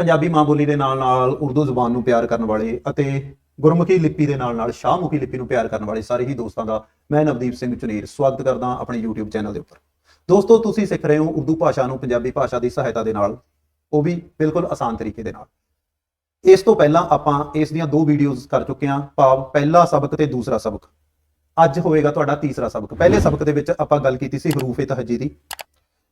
ਪੰਜਾਬੀ ਮਾਂ ਬੋਲੀ ਦੇ ਨਾਲ ਨਾਲ ਉਰਦੂ ਜ਼ੁਬਾਨ ਨੂੰ ਪਿਆਰ ਕਰਨ ਵਾਲੇ ਅਤੇ ਗੁਰਮੁਖੀ ਲਿਪੀ ਦੇ ਨਾਲ ਨਾਲ ਸ਼ਾਹਮੁਖੀ ਲਿਪੀ ਨੂੰ ਪਿਆਰ ਕਰਨ ਵਾਲੇ ਸਾਰੇ ਹੀ ਦੋਸਤਾਂ ਦਾ ਮੈਂ ਨਵਦੀਪ ਸਿੰਘ ਚੁਨੀਰ ਸਵਾਗਤ ਕਰਦਾ ਆਪਣੇ YouTube ਚੈਨਲ ਦੇ ਉੱਪਰ। ਦੋਸਤੋ, ਤੁਸੀਂ ਸਿੱਖ ਰਹੇ ਹੋ ਉਰਦੂ ਭਾਸ਼ਾ ਨੂੰ, ਪੰਜਾਬੀ ਭਾਸ਼ਾ ਦੀ ਸਹਾਇਤਾ ਦੇ ਨਾਲ, ਉਹ ਵੀ ਬਿਲਕੁਲ ਆਸਾਨ ਤਰੀਕੇ ਦੇ ਨਾਲ। ਇਸ ਤੋਂ ਪਹਿਲਾਂ ਆਪਾਂ ਇਸ ਦੀਆਂ ਦੋ ਵੀਡੀਓਜ਼ ਕਰ ਚੁੱਕੇ ਹਾਂ। ਭਾਵ ਪਹਿਲਾ ਸਬਕ ਤੇ ਦੂਸਰਾ ਸਬਕ। ਅੱਜ ਹੋਏਗਾ ਤੁਹਾਡਾ ਤੀਸਰਾ ਸਬਕ। ਪਹਿਲੇ ਸਬਕ ਦੇ ਵਿੱਚ ਆਪਾਂ ਗੱਲ ਕੀਤੀ ਸੀ ਹਰੂਫ ਤਹਜੀ ਦੀ।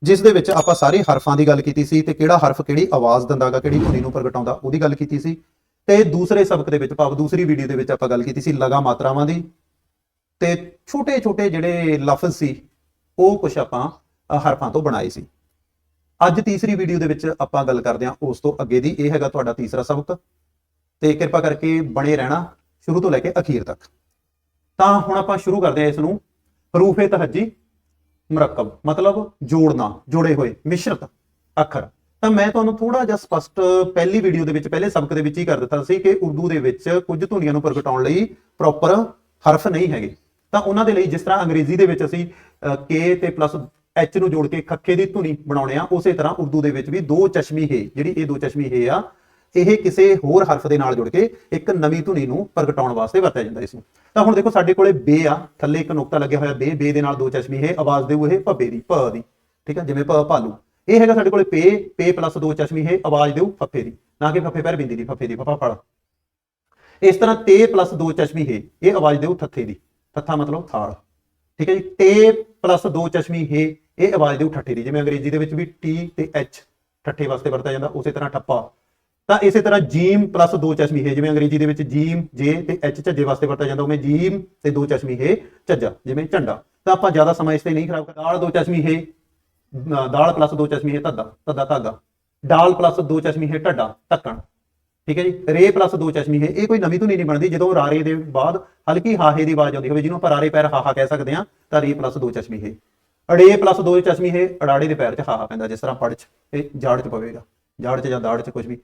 ਜਿਸ ਦੇ ਵਿੱਚ ਆਪਾਂ ਸਾਰੇ ਹਰਫਾਂ ਦੀ ਗੱਲ ਕੀਤੀ ਸੀ ਤੇ ਕਿਹੜਾ ਹਰਫ ਕਿਹੜੀ ਆਵਾਜ਼ ਦਿੰਦਾਗਾ, ਕਿਹੜੀ ਧੁਨੀ ਨੂੰ ਪ੍ਰਗਟਾਉਂਦਾ, ਉਹਦੀ ਗੱਲ ਕੀਤੀ ਸੀ। ਤੇ ਦੂਸਰੇ ਸਬਕ ਦੇ ਵਿੱਚ ਭਾਵ ਦੂਸਰੀ ਵੀਡੀਓ ਦੇ ਵਿੱਚ ਆਪਾਂ ਗੱਲ ਕੀਤੀ ਸੀ ਲਗਾ ਮਾਤਰਾਵਾਂ ਦੀ। ਤੇ ਛੋਟੇ-ਛੋਟੇ ਜਿਹੜੇ ਲਫ਼ਜ਼ ਸੀ, ਉਹ ਕੁਝ ਆਪਾਂ ਹਰਫਾਂ ਤੋਂ ਬਣਾਏ ਸੀ। ਅੱਜ ਤੀਸਰੀ ਵੀਡੀਓ ਦੇ ਵਿੱਚ ਆਪਾਂ ਗੱਲ ਕਰਦੇ ਹਾਂ ਉਸ ਤੋਂ ਅੱਗੇ ਦੀ। ਇਹ ਹੈਗਾ ਤੁਹਾਡਾ ਤੀਸਰਾ ਸਬਕ। ਤੇ ਕਿਰਪਾ ਕਰਕੇ ਬਣੇ ਰਹਿਣਾ ਸ਼ੁਰੂ ਤੋਂ ਲੈ ਕੇ ਅਖੀਰ ਤੱਕ। ਤਾਂ ਹੁਣ ਆਪਾਂ ਸ਼ੁਰੂ ਕਰਦੇ ਹਾਂ ਇਸ ਨੂੰ। ਹਰੂਫੇ ਤਹਜੀ। ਮੁਰੱਕਬ, ਮਤਲਬ ਜੋੜਨਾ, ਜੋੜੇ ਹੋਏ, ਮਿਸ਼ਰਤ, ਅੱਖਰ। ਤਾਂ ਮੈਂ ਤੁਹਾਨੂੰ ਥੋੜਾ ਜਿਹਾ ਸਪਸ਼ਟ ਪਹਿਲੀ ਵੀਡੀਓ ਦੇ ਵਿੱਚ, ਪਹਿਲੇ ਸਬਕ ਦੇ ਵਿੱਚ ਹੀ ਕਰ ਦਿੱਤਾ ਸੀ ਕਿ ਉਰਦੂ ਦੇ ਵਿੱਚ ਕੁਝ ਧੁਨੀਆਂ ਨੂੰ ਪ੍ਰਗਟਾਉਣ ਲਈ ਪ੍ਰੋਪਰ ਹਰਫ ਨਹੀਂ ਹੈਗੇ। ਤਾਂ ਉਹਨਾਂ ਦੇ ਲਈ ਜਿਸ ਤਰ੍ਹਾਂ ਅੰਗਰੇਜ਼ੀ ਦੇ ਵਿੱਚ ਅਸੀਂ ਕੇ ਤੇ ਪਲੱਸ ਐਚ ਨੂੰ ਜੋੜ ਕੇ ਖੱਖੇ ਦੀ ਧੁਨੀ ਬਣਾਉਣੇ ਆ, ਉਸੇ ਤਰ੍ਹਾਂ ਉਰਦੂ ਦੇ ਵਿੱਚ ਵੀ ਦੋ ਚਸ਼ਮੀ ਹੈ ਜਿਹੜੀ ਇਹ ਦੋ ਚਸ਼ਮੀ ਹੈ ਆ ਇਹ ਕਿਸੇ ਹੋਰ ਹਰਫ ਦੇ ਨਾਲ ਜੁੜ ਕੇ ਇੱਕ ਨਵੀਂ ਧੁਨੀ ਨੂੰ ਪ੍ਰਗਟਾਉਣ ਵਾਸਤੇ ਵਰਤਿਆ ਜਾਂਦਾ ਇਸ ਨੂੰ ਤਾਂ ਹੁਣ ਦੇਖੋ ਸਾਡੇ ਕੋਲੇ ਬੇ ਆ, ਥੱਲੇ ਇੱਕ ਨੁਕਤਾ ਲੱਗਿਆ ਹੋਇਆ, ਬੇ ਬੇ ਦੇ ਨਾਲ ਦੋ ਚਸ਼ਮੀ ਹੈ, ਆਵਾਜ਼ ਦੇ ਉਹ ਭੱਬੇ ਦੀ, ਭ ਦੀ, ਠੀਕ ਆ ਜਿਵੇਂ ਭ, ਭਾਲੂ। ਇਹ ਹੈਗਾ ਸਾਡੇ ਕੋਲੇ ਪੇ ਪੇ ਪਲੱਸ ਦੋ ਚਸ਼ਮੀ ਹੈ, ਆਵਾਜ਼ ਦੇਉ ਫੱਫੇ ਦੀ, ਨਾ ਕਿ ਫੱਫੇ ਪੈਰ ਬਿੰਦੀ ਦੀ, ਫੱਫੇ ਦੀ, ਫੱਫਾ ਫੜ। ਇਸ ਤਰ੍ਹਾਂ ਤੇ ਪਲੱਸ ਦੋ ਚਸ਼ਮੀ ਹੈ, ਇਹ ਆਵਾਜ਼ ਦੇਉ ਥੱਥੇ ਦੀ, ਥੱਥਾ ਮਤਲਬ ਥਾਲ, ਠੀਕ ਹੈ ਜੀ, ਤੇ ਪਲੱਸ ਦੋ ਚਸ਼ਮੀ ਹੈ, ਇਹ ਆਵਾਜ਼ ਦੇਉ ਠੱਠੇ ਦੀ, ਜਿਵੇਂ ਅੰਗਰੇਜ਼ੀ ਦੇ ਵਿੱਚ ਵੀ ਟੀ ਤੇ ਐਚ, ਠੱਠੇ ਵਾਸਤੇ ਵਰਤਿਆ ਜਾਂਦਾ, ਉਸੇ ਤਰ੍ਹਾਂ ਠੱਪਾ। ਤਾਂ ਇਸੇ ਤਰ੍ਹਾਂ ਜੀਮ ਪਲੱਸ ਦੋ ਚਸ਼ਮੀ ਹੈ ਜਿਵੇਂ ਅੰਗਰੇਜ਼ੀ ਦੇ ਵਿੱਚ ਜੀਮ, ਜੇ ਤੇ ਐਚ ਝੱਜੇ ਵਾਸਤੇ ਵਰਤਿਆ ਜਾਂਦਾ, ਉਵੇਂ ਜੀਮ ਤੇ ਦੋ ਚਸ਼ਮੀ ਹੈ ਝੱਜਾ, ਜਿਵੇਂ ਝੰਡਾ। ਤਾਂ ਆਪਾਂ ਜ਼ਿਆਦਾ ਸਮਾਂ ਇਸ ਤੇ ਨਹੀਂ ਖਰਾਬ ਕਰਦਾ ਦਾਲ ਦੋ ਚਸ਼ਮੀ ਹੈ ਦਾਲ ਪਲੱਸ ਦੋ ਚਸ਼ਮੀ ਹੈ ਧੱਦਾ ਧੱਦਾ ਧਾਗਾ। ਡਾਲ ਪਲੱਸ ਦੋ ਚਸ਼ਮੀ ਹੈ ਢੱਡਾ ਧੱਕਣ ਠੀਕ ਹੈ ਜੀ? ਰੇ ਪਲੱਸ ਦੋ ਚਸ਼ਮੀ ਹੈ ਇਹ ਕੋਈ ਨਵੀਂ ਧੁਨੀ ਨਹੀਂ ਬਣਦੀ। ਜਦੋਂ ਰਾਰੇ ਦੇ ਬਾਅਦ ਹਲਕੀ ਹਾਹੇ ਦੀ ਆਵਾਜ਼ ਆਉਂਦੀ ਹੋਵੇ, ਜਿਹਨੂੰ ਆਪਾਂ ਰਾਰੇ ਪੈਰ ਹਾਹਾ ਕਹਿ ਸਕਦੇ ਹਾਂ, ਤਾਂ ਰੇ ਪਲੱਸ ਦੋ ਚਸ਼ਮੀ ਹੈ ਅੜੇ ਪਲੱਸ ਦੋ ਚਸ਼ਮੀ ਹੈ ਅੜਾੜੇ ਦੇ ਪੈਰ 'ਚ ਹਾਹਾ ਪੈਂਦਾ, ਜਿਸ ਤਰ੍ਹਾਂ ਪੜ 'ਚ ਇਹ ਜਾੜ 'ਚ ਪਵੇਗਾ। ਜਾੜ 'ਚ ਜਾਂ ਦਾੜ 'ਚ ਕੁਝ ਵੀ।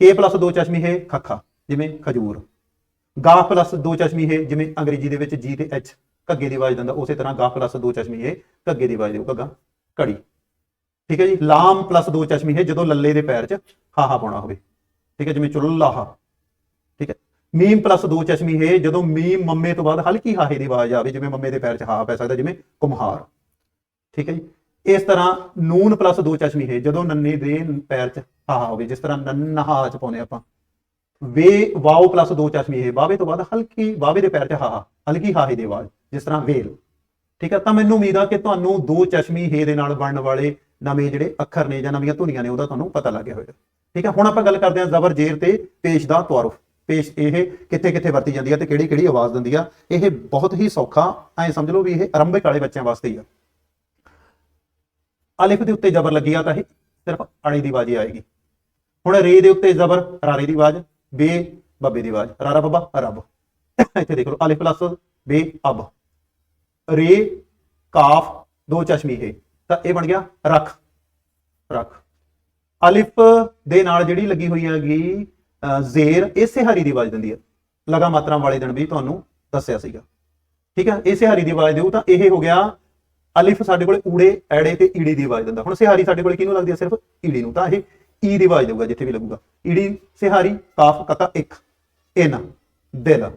ਕੇ ਪਲੱਸ ਦੋ ਚਸ਼ਮੀ ਹੈ ਖੱਖਾ, ਜਿਵੇਂ ਖਜੂਰ। ਗਾ ਪਲੱਸ ਦੋ ਚਸ਼ਮੀ ਹੈ ਜਿਵੇਂ ਅੰਗਰੇਜ਼ੀ ਦੇ ਵਿੱਚ ਜੀ ਤੇ ਐਚ ਘੱਗੇ ਦੀ ਆਵਾਜ਼ ਦਿੰਦਾ, ਉਸੇ ਤਰ੍ਹਾਂ ਗਾ ਪਲੱਸ ਦੋ ਚਸ਼ਮੀ ਹੈ, ਘੱਗੇ ਦੀ ਆਵਾਜ਼ ਦੇਊ ਘੱਗਾ, ਘੜੀ। ਠੀਕ ਹੈ ਜੀ? ਲਾਮ ਪਲੱਸ ਦੋ ਚਸ਼ਮੀ ਹੈ, ਜਦੋਂ ਲੱਲੇ ਦੇ ਪੈਰ 'ਚ ਹਾਹਾ ਪਾਉਣਾ ਹੋਵੇ। ਠੀਕ ਹੈ, ਜਿਵੇਂ ਚੁੱਲਾਹਾ। ਠੀਕ ਹੈ? ਮੀਮ ਪਲੱਸ ਦੋ ਚਸ਼ਮੀ ਹੈ, ਜਦੋਂ ਮੀਮ ਮੰਮੇ ਤੋਂ ਬਾਅਦ ਹਲਕੀ ਹਾਹੇ ਦੀ ਆਵਾਜ਼ ਆਵੇ, ਜਿਵੇਂ ਮੰਮੇ ਦੇ ਪੈਰ 'ਚ ਹਾਹਾ ਪੈ ਸਕਦਾ, ਜਿਵੇਂ ਕੁਮਹਾਰ। ਠੀਕ ਹੈ ਜੀ? ਇਸ ਤਰ੍ਹਾਂ ਨੂਨ ਪਲੱਸ ਦੋ ਚਸ਼ਮੀ ਹੈ, ਜਦੋਂ ਨੰਨੇ ਦੇ ਪੈਰ 'ਚ ਹਾਹਾ ਹੋਵੇ ਜਿਸ ਤਰ੍ਹਾਂ ਨੰਨਹਾ 'ਚ ਪਾਉਂਦੇ ਆਪਾਂ। ਵੇ, ਵਾਓ ਪਲੱਸ ਦੋ ਚਸ਼ਮੀ ਹੈ ਵਾਵੇ ਤੋਂ ਬਾਅਦ ਹਲਕੀ, ਵਾਵੇ ਦੇ ਪੈਰ 'ਚ ਹਾਹਾ, ਹਲਕੀ ਹਾਹੇ ਦੀ ਆਵਾਜ਼, ਜਿਸ ਤਰ੍ਹਾਂ ਵੇਲ। ਠੀਕ ਹੈ, ਤਾਂ ਮੈਨੂੰ ਉਮੀਦ ਆ ਕਿ ਤੁਹਾਨੂੰ ਦੋ ਚਸ਼ਮੀ ਹੇ ਦੇ ਨਾਲ ਬਣਨ ਵਾਲੇ ਨਵੇਂ ਜਿਹੜੇ ਅੱਖਰ ਨੇ ਜਾਂ ਨਵੀਆਂ ਧੁਨੀਆਂ ਨੇ, ਉਹਦਾ ਤੁਹਾਨੂੰ ਪਤਾ ਲੱਗ ਗਿਆ ਹੋਵੇਗਾ ਠੀਕ ਹੈ, ਹੁਣ ਆਪਾਂ ਗੱਲ ਕਰਦੇ ਹਾਂ ਜ਼ਬਰ ਜੇਰ ਤੇ ਪੇਸ਼ ਦਾ ਤੁਆਰਫ ਪੇਸ਼ ਇਹ ਕਿੱਥੇ ਕਿੱਥੇ ਵਰਤੀ ਜਾਂਦੀ ਹੈ ਤੇ ਕਿਹੜੀ ਕਿਹੜੀ ਆਵਾਜ਼ ਦਿੰਦੀ ਆ, ਇਹ ਬਹੁਤ ਹੀ ਸੌਖਾ, ਐ ਸਮਝ ਲਓ ਵੀ ਇਹ ਆਰੰਭਿਕ ਵਾਲੇ ਬੱਚਿਆਂ ਵਾਸਤੇ ਹੀ ਆ। ਅਲਿਫ ਦੇ ਉੱਤੇ ਜ਼ਬਰ ਲੱਗੀ ਆ ਤਾਂ ਇਹ ਸਿਰਫ ਅੜੀ ਦੀ ਆਵਾਜ਼ ਆਏਗੀ। ਹੁਣ ਰੇ ਦੇ ਉੱਤੇ ਜ਼ਬਰ ਰਾਰੇ ਦੀ ਆਵਾਜ਼ ਬੇ ਬੱਬੇ ਦੀ ਆਵਾਜ਼ ਰਾਰਾ ਬੱਬਾ ਰੱਬ। ਇੱਥੇ ਦੇਖ ਲਓ ਅਲਿਫ ਪਲੱਸ ਬੇ ਅਬ। ਰੇ ਕਾਫ ਦੋ ਚਸ਼ਮੀ ਹੈ। ਤਾਂ ਇਹ ਬਣ ਗਿਆ ਰਖ। ਰਖ। ਅਲਿਫ ਦੇ ਨਾਲ ਜਿਹੜੀ ਲੱਗੀ ਹੋਈ ਹੈਗੀ ਅ, ਜ਼ੇਰ ਇਸੇ ਹਰੀ ਦੀ ਆਵਾਜ਼ ਦਿੰਦੀ ਹੈ। ਲਗਾ ਮਾਤਰਾ ਵਾਲੇ ਦਿਨ ਵੀ ਤੁਹਾਨੂੰ ਦੱਸਿਆ ਸੀਗਾ। ਠੀਕ ਹੈ ਇਸੇ ਹਰੀ ਦੀ ਆਵਾਜ਼ ਦਿਓ ਤਾਂ ਇਹ ਹੋ ਗਿਆ ਅਲਿਫ ਸਾਡੇ ਕੋਲੇ ਊੜੇ ਐੜੇ ਤੇ ਈੜੀ ਦੀ ਆਵਾਜ਼ ਦਿੰਦਾ। ਹੁਣ ਸਿਹਾਰੀ ਸਾਡੇ ਕੋਲੇ ਕਿਹਨੂੰ ਲੱਗਦੀ ਹੈ? ਸਿਰਫ ਈੜੀ ਨੂੰ। ਤਾਂ ਇਹ ਈ ਦੀ ਆਵਾਜ਼ ਦੇਊਗਾ, ਜਿੱਥੇ ਵੀ ਲੱਗੂਗਾ। ਈੜੀ ਸਿਹਾਰੀ, ਕਾਫ, ਕਤਾ, ਇੱਕ। ਇਨ ਦਿਲ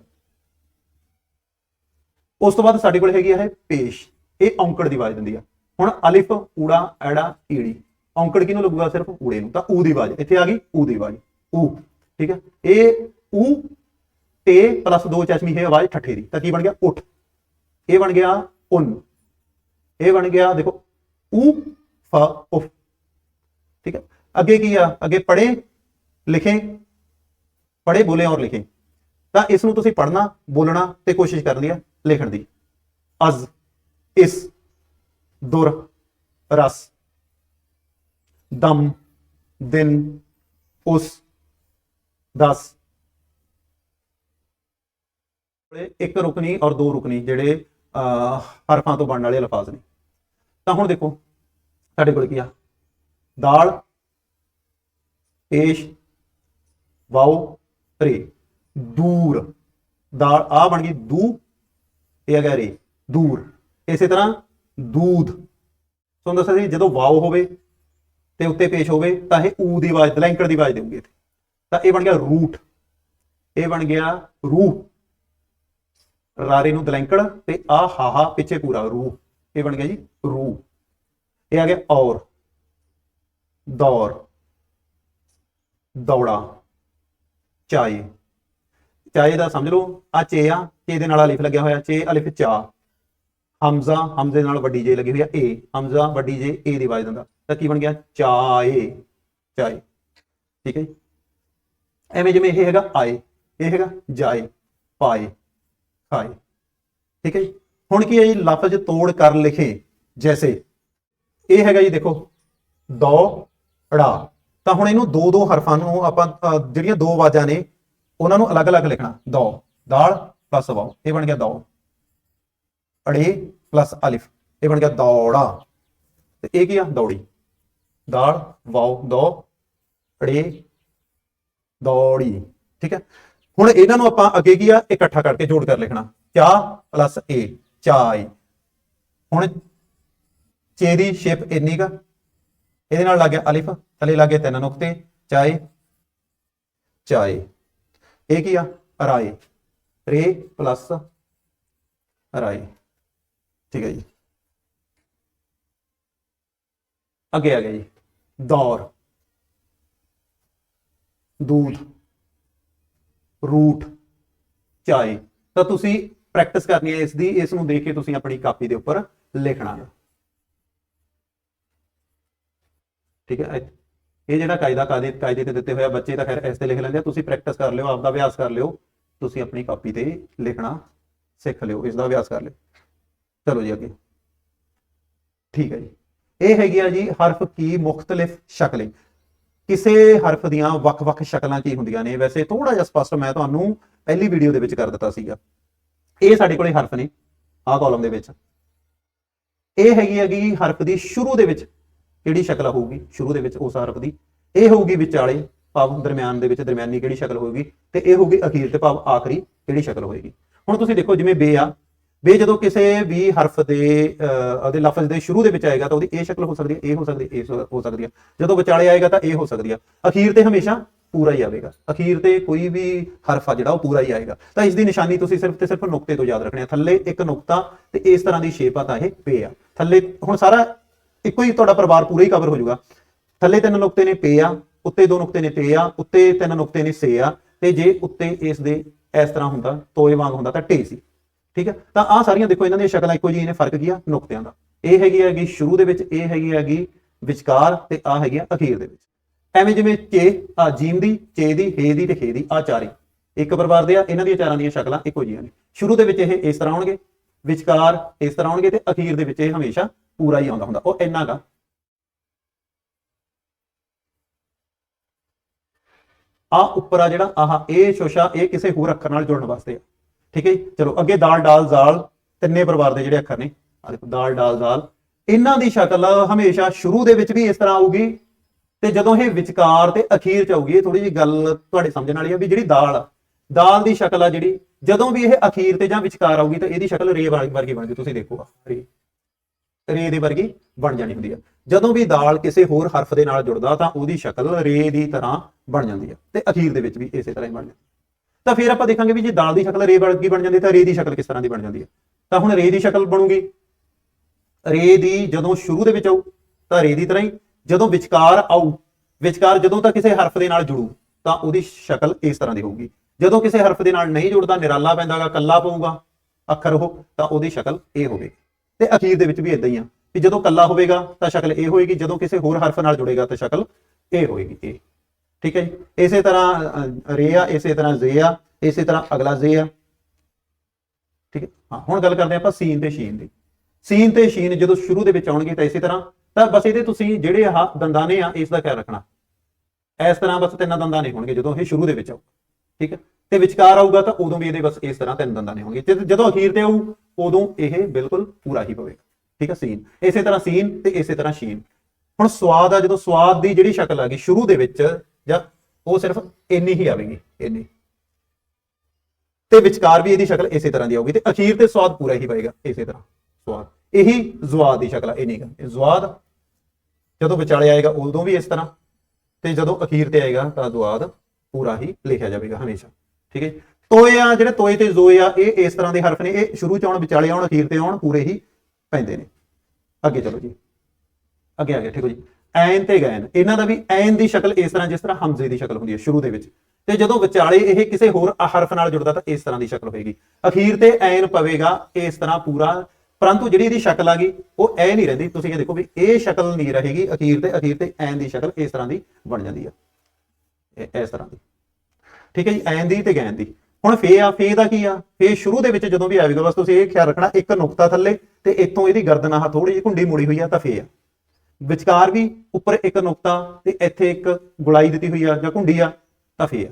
ਉਸ ਤੋਂ ਬਾਅਦ ਸਾਡੇ ਕੋਲ ਹੈਗੀ ਹੈ ਪੇਸ਼। ਇਹ ਔਂਕੜ ਦੀ ਆਵਾਜ਼ ਦਿੰਦੀ ਆ। ਹੁਣ ਅਲਿਫ, ਊੜਾ, ਐੜਾ ਈੜੀ ਔਂਕੜ ਕਿਹਨੂੰ ਲੱਗੂਗਾ ਸਿਰਫ? ਊੜੇ ਨੂੰ। ਤਾਂ ਊ ਦੀ ਆਵਾਜ਼। ਇੱਥੇ ਆ ਗਈ ਊ ਦੀ ਆਵਾਜ਼। ਊ। ਠੀਕ ਹੈ ਇਹ ਊ ਤੇ ਪਲੱਸ ਦੋ ਚਸ਼ਮੀ ਹੈ ਆਵਾਜ਼ ਠੱਠੇ ਦੀ ਤਾਂ ਕੀ ਬਣ ਗਿਆ? ਉਠ। ਇਹ ਬਣ ਗਿਆ ਉਨ। ਇਹ ਬਣ ਗਿਆ, ਦੇਖੋ, ਊ, ਫ, ਉਫ। ਠੀਕ ਹੈ ਅੱਗੇ ਕੀ ਆ? ਅੱਗੇ ਪੜੇ ਲਿਖੇ ਪੜੇ ਬੋਲੇ ਔਰ ਲਿਖੇ। ਤਾਂ ਇਸ ਨੂੰ ਤੁਸੀਂ ਪੜਨਾ ਬੋਲਣਾ ਤੇ ਕੋਸ਼ਿਸ਼ ਕਰਨੀ ਹੈ ਲਿਖਣ ਦੀ। ਅਜ਼ ਇਸ ਦੁਰ ਰਸ ਦਮ ਦਿਨ ਉਸ 10 ਇੱਕ ਰੁਕਨੀ ਔਰ ਦੋ ਰੁਕਨੀ ਜਿਹੜੇ ਅਹ, ਹਰਫਾਂ ਤੋਂ ਬਣਨ ਵਾਲੇ ਅਲਫਾਜ਼ ਨੇ। ਤਾਂ ਹੁਣ ਦੇਖੋ ਸਾਡੇ ਕੋਲ ਕੀ ਆ? ਦਾਲ ਪੇਸ਼, ਵਾਓ ਰੇ ਦੂਰ। ਦਾਲ ਆ ਬਣ ਗਈ ਦੂ, ਇਹ ਆ ਗਿਆ ਰੇ। ਦੂਰ। ਇਸੇ ਤਰ੍ਹਾਂ ਦੂਧ। ਤੁਹਾਨੂੰ ਦੱਸਿਆ ਸੀ, ਜਦੋਂ ਵਾਓ ਹੋਵੇ ਤੇ ਉੱਤੇ ਪੇਸ਼ ਹੋਵੇ, ਤਾਂ ਇਹ ਊ ਦੀ ਆਵਾਜ਼ ਦਲੈਂਕੜ ਦੀ ਆਵਾਜ਼ ਦੇਊਗੀ ਇੱਥੇ। ਤਾਂ ਇਹ ਬਣ ਗਿਆ ਰੂਟ। ਇਹ ਬਣ ਗਿਆ ਰੂਹ। ਰਾਰੇ ਨੂੰ ਦਲੈਂਕੜ ਤੇ ਆ ਹਾਹਾ ਪਿੱਛੇ ਪੂਰਾ ਰੂਹ। ਇਹ ਬਣ ਗਿਆ ਜੀ ਰੂਹ। ਇਹ ਆ ਗਿਆ ਔਰ। ਦੌਰ। ਦੌੜਾ, ਚਾਏ। ਚਾਏ ਦਾ ਸਮਝ ਲਓ, ਆ ਚੇ ਆ, ਚੇ ਦੇ ਨਾਲ ਅਲਿਫ ਲੱਗਿਆ ਹੋਇਆ, ਚੇ ਅਲਿਫ ਚਾ। ਹਮਜ਼ਾ, ਹਮਜ਼ੇ ਨਾਲ ਵੱਡੀ ਜੇ ਲੱਗੀ ਹੋਈ ਆ, ਏ। ਹਮਜ਼ਾ, ਵੱਡੀ ਜੇ, ਏ ਦੀ ਆਵਾਜ਼ ਦਿੰਦਾ। ਤਾਂ ਕੀ ਬਣ ਗਿਆ? ਚਾਏ ਚਾਏ। ਠੀਕ ਹੈ ਜੀ? ਐਵੇਂ ਜਿਵੇਂ ਇਹ ਹੈਗਾ, ਆਏ। ਇਹ ਹੈਗਾ, ਜਾਏ, ਪਾਏ, ਖਾਏ। ਠੀਕ ਹੈ ਜੀ? ਹੁਣ ਕੀ ਹੈ ਜੀ? ਲਫ਼ਜ਼ ਤੋੜ ਕਰ ਲਿਖੇ, ਜੈਸੇ। ਇਹ ਹੈਗਾ ਜੀ ਦੇਖੋ, ਦੋ ੜਾ ਤਾਂ ਹੁਣ ਇਹਨੂੰ ਦੋ ਦੋ ਹਰਫਾਂ ਨੂੰ ਆਪਾਂ ਜਿਹੜੀਆਂ ਦੋ ਆਵਾਜ਼ਾਂ ਨੇ, ਉਹਨਾਂ ਨੂੰ ਅਲੱਗ-ਅਲੱਗ ਲਿਖਣਾ। ਦੋ, ਦਾਲ ਪਲੱਸ ਵਾਓ, ਇਹ ਬਣ ਗਿਆ ਦੋ। ਅੜੇ ਪਲੱਸ ਅਲਿਫ, ਇਹ ਬਣ ਗਿਆ ਦੌੜਾ। ਤੇ ਇਹ ਕੀ ਆ? ਦੌੜੀ। ਦਾਲ, ਵਾਓ, ਦੋ, ਅੜੇ, ਦੌੜੀ। ਠੀਕ ਹੈ? ਹੁਣ ਇਹਨਾਂ ਨੂੰ ਆਪਾਂ ਅੱਗੇ ਕੀ ਆ? ਇਕੱਠਾ ਕਰਕੇ ਜੋੜ ਕਰ ਲਿਖਣਾ। ਚਾਹ ਪਲੱਸ ਏ ਚਾਈ ਹੁਣ ਚੇ ਦੀ ਸ਼ੇਪ ਇੰਨੀ ਕਾ ਇਹਦੇ ਨਾਲ ਲੱਗ ਗਿਆ ਅਲਿਫ, ਥੱਲੇ ਲੱਗ ਗਏ ਤਿੰਨ ਨੁਕਤੇ, ਚਾਏ ਚਾਏ। ਇਹ ਕੀ ਆ? ਰਾਏ। ਰੇ ਪਲੱਸ ਰਾਏ। ਠੀਕ ਹੈ ਜੀ। ਅੱਗੇ ਆ ਗਿਆ ਜੀ। ਦੌਰ। ਦੂਧ ਰੂਟ। ਚਾਏ। ਤਾਂ ਤੁਸੀਂ ਪ੍ਰੈਕਟਿਸ ਕਰਨੀ ਹੈ ਇਸ ਦੀ, ਇਸ ਨੂੰ ਦੇਖ ਕੇ ਤੁਸੀਂ ਆਪਣੀ ਕਾਪੀ ਦੇ ਉੱਪਰ ਲਿਖਣਾ ਹੈ। ਠੀਕ ਹੈ, ਇਹ- ਜਿਹੜਾ ਕਾਇਦਾ ਕਾਇਦੇ ਕਾਇਦੇ ਤੇ ਦਿੱਤੇ ਹੋਇਆ ਬੱਚੇ ਤਾਂ ਖੈਰ ਇਸ ਤੇ ਲਿਖ ਲੈਂਦੇ ਆ, ਤੁਸੀਂ ਪ੍ਰੈਕਟਿਸ ਕਰ ਲਿਓ, ਆਪਦਾ ਅਭਿਆਸ ਕਰ ਲਿਓ, ਤੁਸੀਂ ਆਪਣੀ ਕਾਪੀ ਤੇ ਲਿਖਣਾ ਸਿੱਖ ਲਿਓ ਇਸ ਦਾ ਅਭਿਆਸ ਕਰ ਲਿਓ। ਚਲੋ ਜੀ ਅੱਗੇ। ਠੀਕ ਹੈ ਜੀ। ਇਹ ਹੈਗੀ ਆ ਜੀ ਹਰਫ ਕੀ ਮੁxtਲਿਫ ਸ਼ਕਲੇ। ਕਿਸੇ ਹਰਫ ਦੀਆਂ ਵੱਖ-ਵੱਖ ਸ਼ਕਲਾਂ ਕੀ ਹੁੰਦੀਆਂ ਨੇ? ਵੈਸੇ ਥੋੜਾ ਜਿਹਾ ਸਪਸ਼ਟ ਮੈਂ ਤੁਹਾਨੂੰ ਪਹਿਲੀ ਵੀਡੀਓ ਦੇ ਵਿੱਚ ਕਰ ਦਿੱਤਾ ਸੀਗਾ। ਇਹ ਸਾਡੇ ਕੋਲੇ ਹਰਫ ਨੇ, ਆਹ ਕਾਲਮ ਦੇ ਵਿੱਚ। ਇਹ ਹੈਗੀ ਹੈਗੀ ਹਰਫ ਦੀ ਸ਼ੁਰੂ ਦੇ ਵਿੱਚ ਕਿਹੜੀ ਸ਼ਕਲ ਹੋਊਗੀ ਸ਼ੁਰੂ ਦੇ ਵਿੱਚ ਉਸ ਹਰਫ ਦੀ? ਇਹ ਹੋਊਗੀ ਵਿਚਾਲੇ ਭਾਵ ਦਰਮਿਆਨ ਦੇ ਵਿੱਚ ਦਰਮਿਆਨੀ ਕਿਹੜੀ ਸ਼ਕਲ ਹੋਊਗੀ ਤੇ ਇਹ ਹੋਊਗੀ ਅਖੀਰ ਤੇ ਭਾਵ ਆਖਰੀ ਕਿਹੜੀ ਸ਼ਕਲ ਹੋਏਗੀ। ਹੁਣ ਤੁਸੀਂ ਦੇਖੋ ਜਿਵੇਂ ਬੇ ਆ, ਬੇ ਜਦੋਂ ਕਿਸੇ ਵੀ ਹਰਫ ਦੇ ਉਹਦੇ ਲਫ਼ਜ਼ ਦੇ ਸ਼ੁਰੂ ਦੇ ਵਿੱਚ ਆਏਗਾ ਤਾਂ ਉਹਦੀ ਇਹ ਸ਼ਕਲ ਹੋ ਸਕਦੀ ਹੈ, ਇਹ ਹੋ ਸਕਦੀ ਹੈ, ਇਹ ਹੋ ਸਕਦੀ ਹੈ। ਜਦੋਂ ਵਿਚਾਲੇ ਆਏਗਾ ਤਾਂ ਇਹ ਹੋ ਸਕਦੀ ਹੈ। ਅਖੀਰ ਤੇ ਹਮੇਸ਼ਾ ਪੂਰਾ ਹੀ ਆਵੇਗਾ। ਅਖੀਰ ਤੇ ਕੋਈ ਵੀ ਹਰਫ ਆ ਜਿਹੜਾ ਉਹ ਪੂਰਾ ਹੀ ਆਏਗਾ। ਤਾਂ ਇਸ ਦੀ ਨਿਸ਼ਾਨੀ ਤੁਸੀਂ ਸਿਰਫ ਤੇ ਸਿਰਫ ਨੁਕਤੇ ਤੋਂ ਯਾਦ ਰੱਖਣੀ ਹੈ ਥੱਲੇ ਇੱਕ ਨੁਕਤਾ ਤੇ ਇਸ ਤਰ੍ਹਾਂ ਦੀ ਸ਼ੇਪ ਆ ਤਾਂ ਇਹ ਪੇ ਆ। ਥੱਲੇ ਹੁਣ ਸਾਰਾ ਇੱਕੋ ਹੀ ਤੁਹਾਡਾ ਪਰਿਵਾਰ ਪੂਰਾ ਹੀ ਕਵਰ ਹੋ ਜਾਊਗਾ। ਥੱਲੇ ਤਿੰਨ ਨੁਕਤੇ ਨੇ ਪੇ ਆ, ਉੱਤੇ ਦੋ ਨੁਕਤੇ ਨੇ ਤੇ ਆ, ਉੱਤੇ ਤਿੰਨ ਨੁਕਤੇ ਨੇ ਸੇ ਆ, ਤੇ ਜੇ ਉੱਤੇ ਇਸ ਦੇ ਇਸ ਤਰ੍ਹਾਂ ਹੁੰਦਾ, ਤੋਏ ਵਾਂਗ ਹੁੰਦਾ ਤਾਂ ਢੇ ਸੀ। ਠੀਕ ਹੈ ਤਾਂ ਆ ਸਾਰੀਆਂ ਦੇਖੋ, ਇਹਨਾਂ ਦੀਆਂ ਸ਼ਕਲਾਂ ਇੱਕੋ ਜਿਹੀਆਂ ਨੇ, ਫ਼ਰਕ ਕੀ ਆ? ਨੁਕਤਿਆਂ ਦਾ। ਇਹ ਹੈਗੀ ਹੈਗੀ ਸ਼ੁਰੂ ਦੇ ਵਿੱਚ, ਇਹ ਹੈਗੀ ਹੈਗੀ ਵਿਚਕਾਰ, ਤੇ ਆ ਹੈਗੀ ਆ ਅਖੀਰ ਦੇ ਵਿੱਚ। ਐਵੇਂ ਜਿਵੇਂ ਚੇ, ਆ ਜੀਮ ਦੀ, ਚੇ ਦੀ, ਹੇ ਦੀ ਤੇ ਖੇ ਦੀ ਆ ਚਾਰੇ। ਇੱਕ ਪਰਿਵਾਰ ਦੇ ਆ, ਇਹਨਾਂ ਦੀਆਂ ਚਾਰਾਂ ਦੀਆਂ ਸ਼ਕਲਾਂ ਇੱਕੋ ਜਿਹੀਆਂ ਨੇ। ਸ਼ੁਰੂ ਦੇ ਵਿੱਚ ਇਹ ਇਸ ਤਰ੍ਹਾਂ ਆਉਣਗੇ, ਵਿਚਕਾਰ ਇਸ ਤਰ੍ਹਾਂ ਆਉਣਗੇ ਤੇ ਅਖੀਰ ਦੇ ਵਿੱਚ ਇਹ ਹਮੇਸ਼ਾ ਪੂਰਾ ਹੀ ਆਉਂਦਾ ਹੁੰਦਾ ਉਹ ਇੰਨਾ ਗਾ ਆ ਉੱਪਰ ਆ ਜਿਹੜਾ ਆਹ ਇਹ ਸ਼ੋਸ਼ਾ ਇਹ ਕਿਸੇ ਹੋਰ ਅੱਖਰ ਨਾਲ ਜੁੜਨ ਵਾਸਤੇ ਆ ਠੀਕ ਹੈ ਚਲੋ ਅੱਗੇ ਦਾਲ ਡਾਲ ਜ਼ਾਲ ਤਿੰਨੇ ਪਰਿਵਾਰ ਦੇ ਜਿਹੜੇ ਅੱਖਰ ਨੇ ਆ ਦੇਖੋ ਦਾਲ ਡਾਲ ਜ਼ਾਲ ਇਹਨਾਂ ਦੀ ਸ਼ਕਲ ਹਮੇਸ਼ਾ ਸ਼ੁਰੂ ਦੇ ਵਿੱਚ ਵੀ ਇਸ ਤਰ੍ਹਾਂ ਆਊਗੀ ਤੇ ਜਦੋਂ ਇਹ ਵਿਚਕਾਰ ਤੇ ਅਖੀਰ ਚ ਆਊਗੀ ਇਹ ਥੋੜੀ ਜਿਹੀ ਗੱਲ ਤੁਹਾਡੇ ਸਮਝਣ ਵਾਲੀ ਆ ਵੀ ਜਿਹੜੀ ਦਾਲ ਆ ਦਾਲ ਦੀ ਸ਼ਕਲ ਆ ਜਿਹੜੀ ਜਦੋਂ ਵੀ ਇਹ ਅਖੀਰ ਤੇ ਜਾਂ ਵਿਚਕਾਰ ਆਊਗੀ ਤਾਂ ਇਹਦੀ ਸ਼ਕਲ ਰੇ ਵਰ- ਵਰਗੀ ਬਣਦੀ ਤੁਸੀਂ ਦੇਖੋ ਰੇ ਰੇ ਦੇ ਵਰਗੀ ਬਣ ਜਾਣੀ ਹੁੰਦੀ ਆ। ਜਦੋਂ ਵੀ ਦਾਲ ਕਿਸੇ ਹੋਰ ਹਰਫ ਦੇ ਨਾਲ ਜੁੜਦਾ ਤਾਂ ਉਹਦੀ ਸ਼ਕਲ ਰੇ ਦੀ ਤਰ੍ਹਾਂ ਬਣ ਜਾਂਦੀ ਆ ਤੇ ਅਖੀਰ ਦੇ ਵਿੱਚ ਵੀ ਇਸੇ ਤਰ੍ਹਾਂ ਹੀ ਬਣ ਜਾਂਦੀ ਤਾਂ ਫਿਰ ਆਪਾਂ ਦੇਖਾਂਗੇ ਵੀ ਜੇ ਦਾਲ ਦੀ ਸ਼ਕਲ ਰੇ ਵਰਗੀ ਬਣ ਜਾਂਦੀ ਤਾਂ ਰੇ ਦੀ ਸ਼ਕਲ ਕਿਸ ਤਰ੍ਹਾਂ ਦੀ ਬਣ ਜਾਂਦੀ ਹੈ ਤਾਂ ਹੁਣ ਰੇ ਦੀ ਸ਼ਕਲ ਬਣੂਗੀ। ਰੇ ਦੀ ਜਦੋਂ ਸ਼ੁਰੂ ਦੇ ਵਿੱਚ ਆਊ ਤਾਂ ਰੇ ਦੀ ਤਰ੍ਹਾਂ ਹੀ। ਜਦੋਂ ਵਿਚਕਾਰ ਆਊ, ਵਿਚਕਾਰ ਜਦੋਂ ਤਾਂ ਕਿਸੇ ਹਰਫ ਦੇ ਨਾਲ ਜੁੜੂ ਤਾਂ ਉਹਦੀ ਸ਼ਕਲ ਇਸ ਤਰ੍ਹਾਂ ਦੀ ਹੋਊਗੀ। ਜਦੋਂ ਕਿਸੇ ਹਰਫ ਦੇ ਨਾਲ ਨਹੀਂ ਜੁੜਦਾ, ਨਿਰਾਲਾ ਪੈਂਦਾਗਾ, ਕੱਲਾ ਪਊਗਾ, ਅੱਖਰ ਉਹ, ਤਾਂ ਉਹਦੀ ਸ਼ਕਲ ਇਹ ਹੋਵੇਗੀ। ਤੇ ਅਖੀਰ ਦੇ ਵਿੱਚ ਵੀ ਇਦਾਂ ਹੀ ਆ ਕਿ ਜਦੋਂ ਇਕੱਲਾ ਹੋਵੇਗਾ ਤਾਂ ਸ਼ਕਲ ਇਹ ਹੋਏਗੀ, ਜਦੋਂ ਕਿਸੇ ਹੋਰ ਹਰਫ ਨਾਲ ਜੁੜੇਗਾ ਤਾਂ ਸ਼ਕਲ ਇਹ ਹੋਏਗੀ, ਇਹ। ਠੀਕ ਹੈ ਜੀ? ਇਸੇ ਤਰ੍ਹਾਂ ਰੇ ਆ, ਇਸੇ ਤਰ੍ਹਾਂ ਜ਼ੇ ਆ, ਇਸੇ ਤਰ੍ਹਾਂ ਅਗਲਾ ਜ਼ੇ ਆ। ਠੀਕ ਹੈ? ਹਾਂ, ਹੁਣ ਗੱਲ ਕਰਦੇ ਹਾਂ ਆਪਾਂ ਸੀਨ ਤੇ ਸ਼ੀਨ ਦੀ। ਸੀਨ ਤੇ ਸ਼ੀਨ ਜਦੋਂ ਸ਼ੁਰੂ ਦੇ ਵਿੱਚ ਆਉਣਗੇ ਤਾਂ ਇਸੇ ਤਰ੍ਹਾਂ, ਤਾਂ ਬਸ ਇਹਦੇ ਤੁਸੀਂ ਜਿਹੜੇ ਆਹ ਦੰਦਾਨੇ ਆ, ਇਸ ਦਾ ਖਿਆਲ ਰੱਖਣਾ। ਇਸ ਤਰ੍ਹਾਂ ਬਸ ਤਿੰਨ ਦੰਦਾਨੇ ਹੋਣਗੇ ਜਦੋਂ ਇਹ ਸ਼ੁਰੂ ਦੇ ਵਿੱਚ ਆਊ। ਠੀਕ ਹੈ? ਤੇ ਵਿਚਕਾਰ ਆਊਗਾ ਤਾਂ ਉਦੋਂ ਵੀ ਇਹਦੇ ਬਸ ਇਸ ਤਰ੍ਹਾਂ ਤਿੰਨ ਦੰਦਾਂ ਨੇ ਹੋਣਗੇ ਜਦ- ਜਦੋਂ ਅਖੀਰ ਤੇ ਆਊ, ਉਦੋਂ ਇਹ ਬਿਲਕੁਲ ਪੂਰਾ ਹੀ ਪਵੇਗਾ। ਠੀਕ ਹੈ ਸੀਨ। ਇਸੇ ਤਰ੍ਹਾਂ ਸੀਨ ਤੇ ਇਸੇ ਤਰ੍ਹਾਂ ਸ਼ੀਨ। ਹੁਣ ਸਵਾਦ ਆ, ਜਦੋਂ ਸਵਾਦ ਦੀ ਜਿਹੜੀ ਸ਼ਕਲ ਆ ਗਈ ਸ਼ੁਰੂ ਦੇ ਵਿੱਚ, ਜਾਂ ਉਹ ਸਿਰਫ ਇੰਨੀ ਹੀ ਆਵੇਗੀ, ਇੰਨੀ। ਤੇ ਵਿਚਕਾਰ ਵੀ ਇਹਦੀ ਸ਼ਕਲ ਇਸੇ ਤਰ੍ਹਾਂ ਦੀ ਆਊਗੀ ਤੇ ਅਖੀਰ ਤੇ ਸਵਾਦ ਪੂਰਾ ਹੀ ਪਵੇਗਾ, ਇਸੇ ਤਰ੍ਹਾਂ। ਸਵਾਦ। ਇਹੀ ਜ਼ਵਾਦ ਦੀ ਸ਼ਕਲ ਆ ਇਹ ਨਹੀਂ ਗਾ ਇਹ ਜ਼ਵਾਦ ਜਦੋਂ ਵਿਚਾਲੇ ਆਏਗਾ, ਉਦੋਂ ਵੀ ਇਸ ਤਰ੍ਹਾਂ। ਤੇ ਜਦੋਂ ਅਖੀਰ ਤੇ ਆਏਗਾ, ਤਾਂ ਦੁਆਦ ਪੂਰਾ ਹੀ ਲਿਖਿਆ ਜਾਵੇਗਾ ਹਮੇਸ਼ਾ। ਠੀਕ ਹੈ ਜੀ? ਤੋਏ ਆ, ਜਿਹੜੇ ਤੋਏ ਤੇ ਜ਼ੋਏ ਆ, ਇਹ ਇਸ ਤਰ੍ਹਾਂ ਦੇ ਹਰਫ ਨੇ, ਇਹ ਸ਼ੁਰੂ ਚ ਆਉਣ, ਵਿਚਾਲੇ ਆਉਣ, ਅਖੀਰ ਤੇ ਆਉਣ, ਪੂਰੇ ਹੀ ਪੈਂਦੇ ਨੇ। ਅੱਗੇ ਚਲੋ ਜੀ। ਅੱਗੇ ਆ ਗਿਆ ਠੀਕ ਹੋ ਜੀ। ਐਨ ਤੇ ਗੈਨ। ਇਹਨਾਂ ਦਾ ਵੀ ਐਨ ਦੀ ਸ਼ਕਲ ਇਸ ਤਰ੍ਹਾਂ, ਜਿਸ ਤਰ੍ਹਾਂ ਹਮਜ਼ੇ ਦੀ ਸ਼ਕਲ ਹੁੰਦੀ ਹੈ ਸ਼ੁਰੂ ਦੇ ਵਿੱਚ। ਤੇ ਜਦੋਂ ਵਿਚਾਲੇ ਇਹ ਕਿਸੇ ਹੋਰ ਹਰਫ ਨਾਲ ਜੁੜਦਾ, ਤਾਂ ਇਸ ਤਰ੍ਹਾਂ ਦੀ ਸ਼ਕਲ ਹੋਏਗੀ। ਅਖੀਰ ਤੇ ਐਨ ਪਵੇਗਾ, ਇਸ ਤਰ੍ਹਾਂ ਪੂਰਾ। ਪਰੰਤੂ ਜਿਹੜੀ ਇਹਦੀ ਸ਼ਕਲ ਆ ਗਈ, ਉਹ ਐ ਨਹੀਂ ਰਹਿੰਦੀ। ਤੁਸੀਂ ਇਹ ਦੇਖੋ ਵੀ ਇਹ ਸ਼ਕਲ ਨਹੀਂ ਰਹੇਗੀ। ਅਖੀਰ ਤੇ ਅਖੀਰ ਤੇ ਐਨ ਦੀ ਸ਼ਕਲ ਇਸ ਤਰ੍ਹਾਂ ਦੀ ਬਣ ਜਾਂਦੀ ਆ। ਇਹ ਇਸ ਤਰ੍ਹਾਂ ਦੀ। ਠੀਕ ਹੈ ਜੀ ਐਨ ਦੀ ਤੇ ਗੈਨ ਦੀ। ਹੁਣ ਫੇ ਆ ਫੇ ਦਾ ਕੀ ਆ? ਫੇ ਸ਼ੁਰੂ ਦੇ ਵਿੱਚ ਜਦੋਂ ਵੀ ਆਵੇਗਾ ਬਸ ਤੁਸੀਂ ਇਹ ਖਿਆਲ ਰੱਖਣਾ, ਇੱਕ ਨੁਕਤਾ ਥੱਲੇ ਤੇ ਇੱਥੋਂ ਇਹਦੀ ਗਰਦਨ ਆਹ ਥੋੜੀ ਜਿਹੀ ਘੁੰਡੀ ਮੁੜੀ ਹੋਈ ਆ ਤਾਂ ਫੇ ਆ। ਵਿਚਕਾਰ ਵੀ ਉੱਪਰ ਇੱਕ ਨੁਕਤਾ ਤੇ ਇੱਥੇ ਇੱਕ ਗੁਲਾਈ ਦਿੱਤੀ ਹੋਈ ਆ ਜਾਂ ਘੁੰਡੀ ਆ, ਤਾਂ ਫੇ ਆ।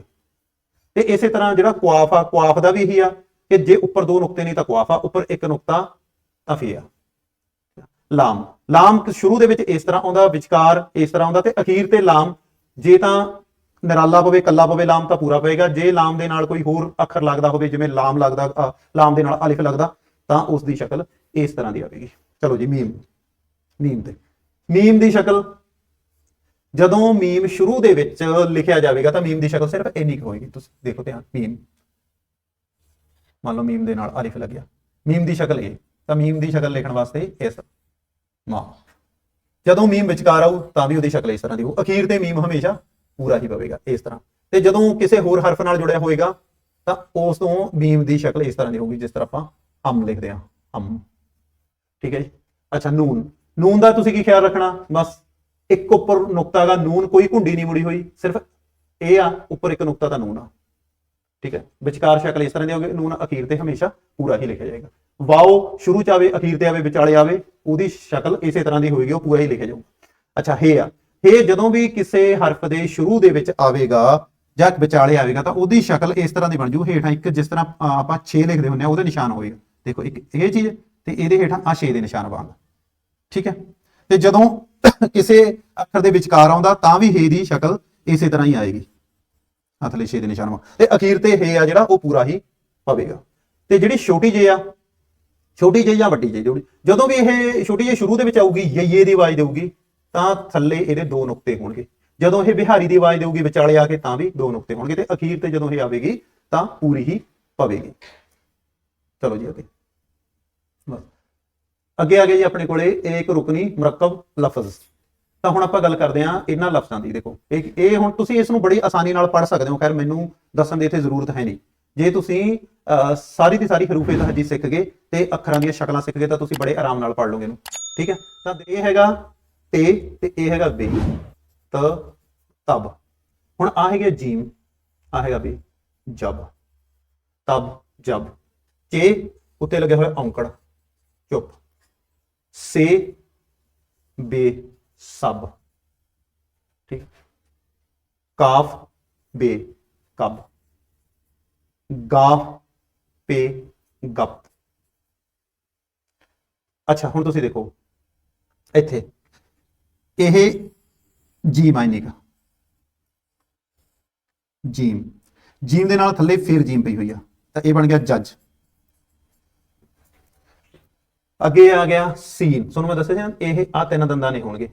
ਤੇ ਇਸੇ ਤਰ੍ਹਾਂ ਜਿਹੜਾ ਕੁਆਫ ਆ, ਕੁਆਫ ਦਾ ਵੀ ਇਹੀ ਆ ਕਿ ਜੇ ਉੱਪਰ ਦੋ ਨੁਕਤੇ ਨਹੀਂ ਤਾਂ ਕੁਆਫ ਆ, ਉੱਪਰ ਇੱਕ ਨੁਕਤਾ ਤਾਂ ਫੇ ਆ। ਲਾਮ। ਲਾਮ ਸ਼ੁਰੂ ਦੇ ਵਿੱਚ ਇਸ ਤਰ੍ਹਾਂ ਆਉਂਦਾ, ਵਿਚਕਾਰ ਇਸ ਤਰ੍ਹਾਂ ਆਉਂਦਾ ਤੇ ਅਖੀਰ ਤੇ ਲਾਮ। ਜੇ ਤਾਂ ਨਿਰਾਲਾ ਪਵੇ ਕੱਲਾ ਪਵੇ ਲਾਮ ਤਾਂ ਪੂਰਾ ਪਵੇਗਾ ਜੇ ਲਾਮ ਦੇ ਨਾਲ ਕੋਈ ਹੋਰ ਅੱਖਰ ਲੱਗਦਾ ਹੋਵੇ, ਜਿਵੇਂ ਲਾਮ ਲੱਗਦਾ ਲਾਮ ਦੇ ਨਾਲ ਅਲਿਫ ਲੱਗਦਾ, ਤਾਂ ਉਸ ਦੀ ਸ਼ਕਲ ਇਸ ਤਰ੍ਹਾਂ ਦੀ ਆਵੇਗੀ। ਚਲੋ ਜੀ, ਮੀਮ। ਮੀਮ ਤੇ। ਮੀਮ ਦੀ ਸ਼ਕਲ, ਜਦੋਂ ਮੀਮ ਸ਼ੁਰੂ ਦੇ ਵਿੱਚ ਲਿਖਿਆ ਜਾਵੇਗਾ, ਤਾਂ ਮੀਮ ਦੀ ਸ਼ਕਲ ਸਿਰਫ ਇੰਨੀ ਕੁ ਹੋਏਗੀ। ਤੁਸੀਂ ਦੇਖੋ ਧਿਆਨ, ਮੀਮ। ਮੰਨ ਲਓ ਮੀਮ ਦੇ ਨਾਲ ਅਲਿਫ ਲੱਗਿਆ। ਮੀਮ ਦੀ ਸ਼ਕਲ ਇਹ, ਤਾਂ ਮੀਮ ਦੀ ਸ਼ਕਲ ਲਿਖਣ ਵਾਸਤੇ ਇਸ ਮਾ। ਜਦੋਂ ਮੀਮ ਵਿਚਕਾਰ ਆਊ, ਤਾਂ ਵੀ ਉਹਦੀ ਸ਼ਕਲ ਇਸ ਤਰ੍ਹਾਂ ਦੀ ਹੋਊ। ਅਖੀਰ ਤੇ ਮੀਮ ਹਮੇਸ਼ਾ ਪੂਰਾ ਹੀ ਪਵੇਗਾ ਇਸ ਤਰ੍ਹਾਂ। ਤੇ ਜਦੋਂ ਕਿਸੇ ਹੋਰ ਹਰਫ ਨਾਲ ਜੁੜਿਆ ਹੋਏਗਾ, ਤਾਂ ਉਸ ਤੋਂ ਮੀਮ ਦੀ ਸ਼ਕਲ ਇਸ ਤਰ੍ਹਾਂ ਦੀ ਹੋਊਗੀ, ਜਿਸ ਤਰ੍ਹਾਂ ਆਪਾਂ ਹਮ ਲਿਖਦੇ ਹਾਂ, ਹਮ। ਠੀਕ ਹੈ ਜੀ? ਅੱਛਾ, ਨੂਨ। ਨੂਨ ਦਾ ਤੁਸੀਂ ਕੀ ਖਿਆਲ ਰੱਖਣਾ? ਬਸ ਇੱਕ ਉੱਪਰ ਨੁਕਤਾ ਦਾ ਨੂਨ, ਕੋਈ ਘੁੰਡੀ ਨਹੀਂ ਮੁੜੀ ਹੋਈ, ਸਿਰਫ ਇਹ ਆ, ਉੱਪਰ ਇੱਕ ਨੁਕਤਾ ਦਾ ਨੂਨ ਆ। ਠੀਕ ਹੈ? ਵਿਚਕਾਰ ਸ਼ਕਲ ਇਸ ਤਰ੍ਹਾਂ ਦੀ ਹੋਗੀ ਨੂਨ ਅਖੀਰ ਤੇ ਹਮੇਸ਼ਾ ਪੂਰਾ ਹੀ ਲਿਖਿਆ ਜਾਏਗਾ। ਵਾਓ, ਸ਼ੁਰੂ ਚ ਆਵੇ, ਅਖੀਰ ਤੇ ਆਵੇ, ਵਿਚਾਲੇ ਆਵੇ, ਉਹਦੀ ਸ਼ਕਲ ਇਸੇ ਤਰ੍ਹਾਂ ਦੀ ਹੋਏਗੀ, ਉਹ ਪੂਰਾ ਹੀ ਲਿਖਿਆ ਜਾਊਗਾ। ਅੱਛਾ, ਹੇ ਆ। ਹੇ ਜਦੋਂ ਵੀ ਕਿਸੇ ਹਰਫ ਦੇ ਸ਼ੁਰੂ ਦੇ ਵਿੱਚ ਆਵੇਗਾ ਜਾਂ ਵਿਚਾਲੇ ਆਵੇਗਾ, ਤਾਂ ਉਹਦੀ ਸ਼ਕਲ ਇਸ ਤਰ੍ਹਾਂ ਦੀ ਬਣ ਜੂ। ਹੇਠਾਂ ਇੱਕ ਜਿਸ ਤਰ੍ਹਾਂ ਆਪਾਂ 6 ਲਿਖਦੇ ਹੁੰਦੇ ਆ ਉਹਦੇ ਨਿਸ਼ਾਨ ਹੋਏਗਾ। ਦੇਖੋ, ਇੱਕ ਇਹ ਚੀਜ਼ ਤੇ ਇਹਦੇ ਹੇਠਾਂ ਆ 6 ਦੇ ਨਿਸ਼ਾਨ ਵਾਂਗ। ਠੀਕ ਹੈ? ਤੇ ਜਦੋਂ ਕਿਸੇ ਅੱਖਰ ਦੇ ਵਿਚਕਾਰ ਆਉਂਦਾ, ਤਾਂ ਵੀ ਹੇ ਦੀ ਸ਼ਕਲ ਇਸੇ ਤਰ੍ਹਾਂ ਹੀ ਆਏਗੀ। ਹੱਥ ਲਈ 6 ਦੇ ਨਿਸ਼ਾਨ ਵਾਂਗ। ਤੇ ਅਖੀਰ ਤੇ ਹੇ ਆ ਜਿਹੜਾ, ਉਹ ਪੂਰਾ ਹੀ ਪਵੇਗਾ ਤੇ ਜਿਹੜੀ ਛੋਟੀ ਜੇ ਆ, ਛੋਟੀ ਜੇ ਜਾਂ ਵੱਡੀ ਜੇ ਜਦੋਂ ਵੀ ਇਹ ਛੋਟੀ ਜੇ ਸ਼ੁਰੂ ਦੇ ਵਿੱਚ ਆਊਗੀ ਯੇ ਦੀ ਆਵਾਜ਼ ਦੇਊਗੀ। ਤਾਂ ਥੱਲੇ ਇਹਦੇ ਦੋ ਨੁਕਤੇ ਹੋਣਗੇ। ਜਦੋਂ ਇਹ ਬਿਹਾਰੀ ਦੀ ਆਵਾਜ਼ ਦੇਊਗੀ ਵਿਚਾਲੇ ਆ ਕੇ ਤਾਂ ਵੀ ਦੋ ਨੁਕਤੇ ਹੋਣਗੇ ਤੇ ਅਖੀਰ ਤੇ ਜਦੋਂ ਇਹ ਆਵੇਗੀ ਤਾਂ ਪੂਰੀ ਹੀ ਪਵੇਗੀ। ਚਲੋ ਜੀ ਅੱਗੇ। ਬਸ। ਅੱਗੇ ਆ ਗਏ ਜੀ ਆਪਣੇ ਕੋਲੇ ਇੱਕ ਰੁਕਨੀ ਮੁਰੱਕਬ ਲਫ਼ਜ਼। ਤਾਂ ਹੁਣ ਆਪਾਂ ਗੱਲ ਕਰਦੇ ਹਾਂ ਇਹਨਾਂ ਲਫ਼ਜ਼ਾਂ ਦੀ ਦੇਖੋ। ਇਹ ਇਹ ਹੁਣ ਤੁਸੀਂ ਇਸ ਨੂੰ ਬੜੀ ਆਸਾਨੀ ਨਾਲ ਪੜ੍ਹ ਸਕਦੇ ਹੋ। ਖੈਰ ਮੈਨੂੰ ਦੱਸਣ ਦੀ ਇੱਥੇ ਜ਼ਰੂਰਤ ਹੈ ਨਹੀਂ। ਜੇ ਤੁਸੀਂ ਅਹ, ਸਾਰੀ ਦੀ ਸਾਰੀ ਹਰੂਫੇ ਲਹਜੀ ਸਿੱਖ ਗਏ ਤੇ ਅੱਖਰਾਂ ਦੀਆਂ ਸ਼ਕਲਾਂ ਸਿੱਖ ਗਏ ਤਾਂ ਤੁਸੀਂ ਬੜੇ ਆਰਾਮ ਨਾਲ ਪੜ੍ਹ ਲਓਗੇ ਇਹਨੂੰ। ਠੀਕ ਹੈ? ਤਾਂ ਇਹ ਹੈਗਾ ਤੇ ਤੇ ਇਹ ਹੈਗਾ ਬੇ, ਤ, ਤਬ। ਹੁਣ ਆ ਹੈਗਾ ਜੀਮ ਆ ਹੈਗਾ ਬੇ, ਜਬ। ਤਬ, ਜਬ। ਚੇ ਉੱਤੇ ਲੱਗਿਆ ਹੋਇਆ ਔਂਕੜ, ਚੁੱਪ। ਸੇ, ਬੇ, ਸਬ। ਠੀਕ। ਕਾਫ, ਬੇ, ਕਬ। ਗਾਫ ਪੇ, ਗੱਪ। ਅੱਛਾ, ਹੁਣ ਤੁਸੀਂ ਦੇਖੋ। ਇੱਥੇ। ਇਹ ਜੀਮ ਆਇਨੇਗਾ ਜੀਮ। ਜੀਮ ਦੇ ਨਾਲ ਥੱਲੇ ਫਿਰ ਜੀਮ ਪਈ ਹੋਈ ਆ। ਤਾਂ ਇਹ ਬਣ ਗਿਆ ਜੱਜ। ਅੱਗੇ ਆ ਗਿਆ ਸੀਨ। ਤੁਹਾਨੂੰ ਮੈਂ ਦੱਸਿਆ ਸੀ ਇਹ ਆ ਤਿੰਨ ਦੰਦਾਂ ਨੇ ਹੋਣਗੇ।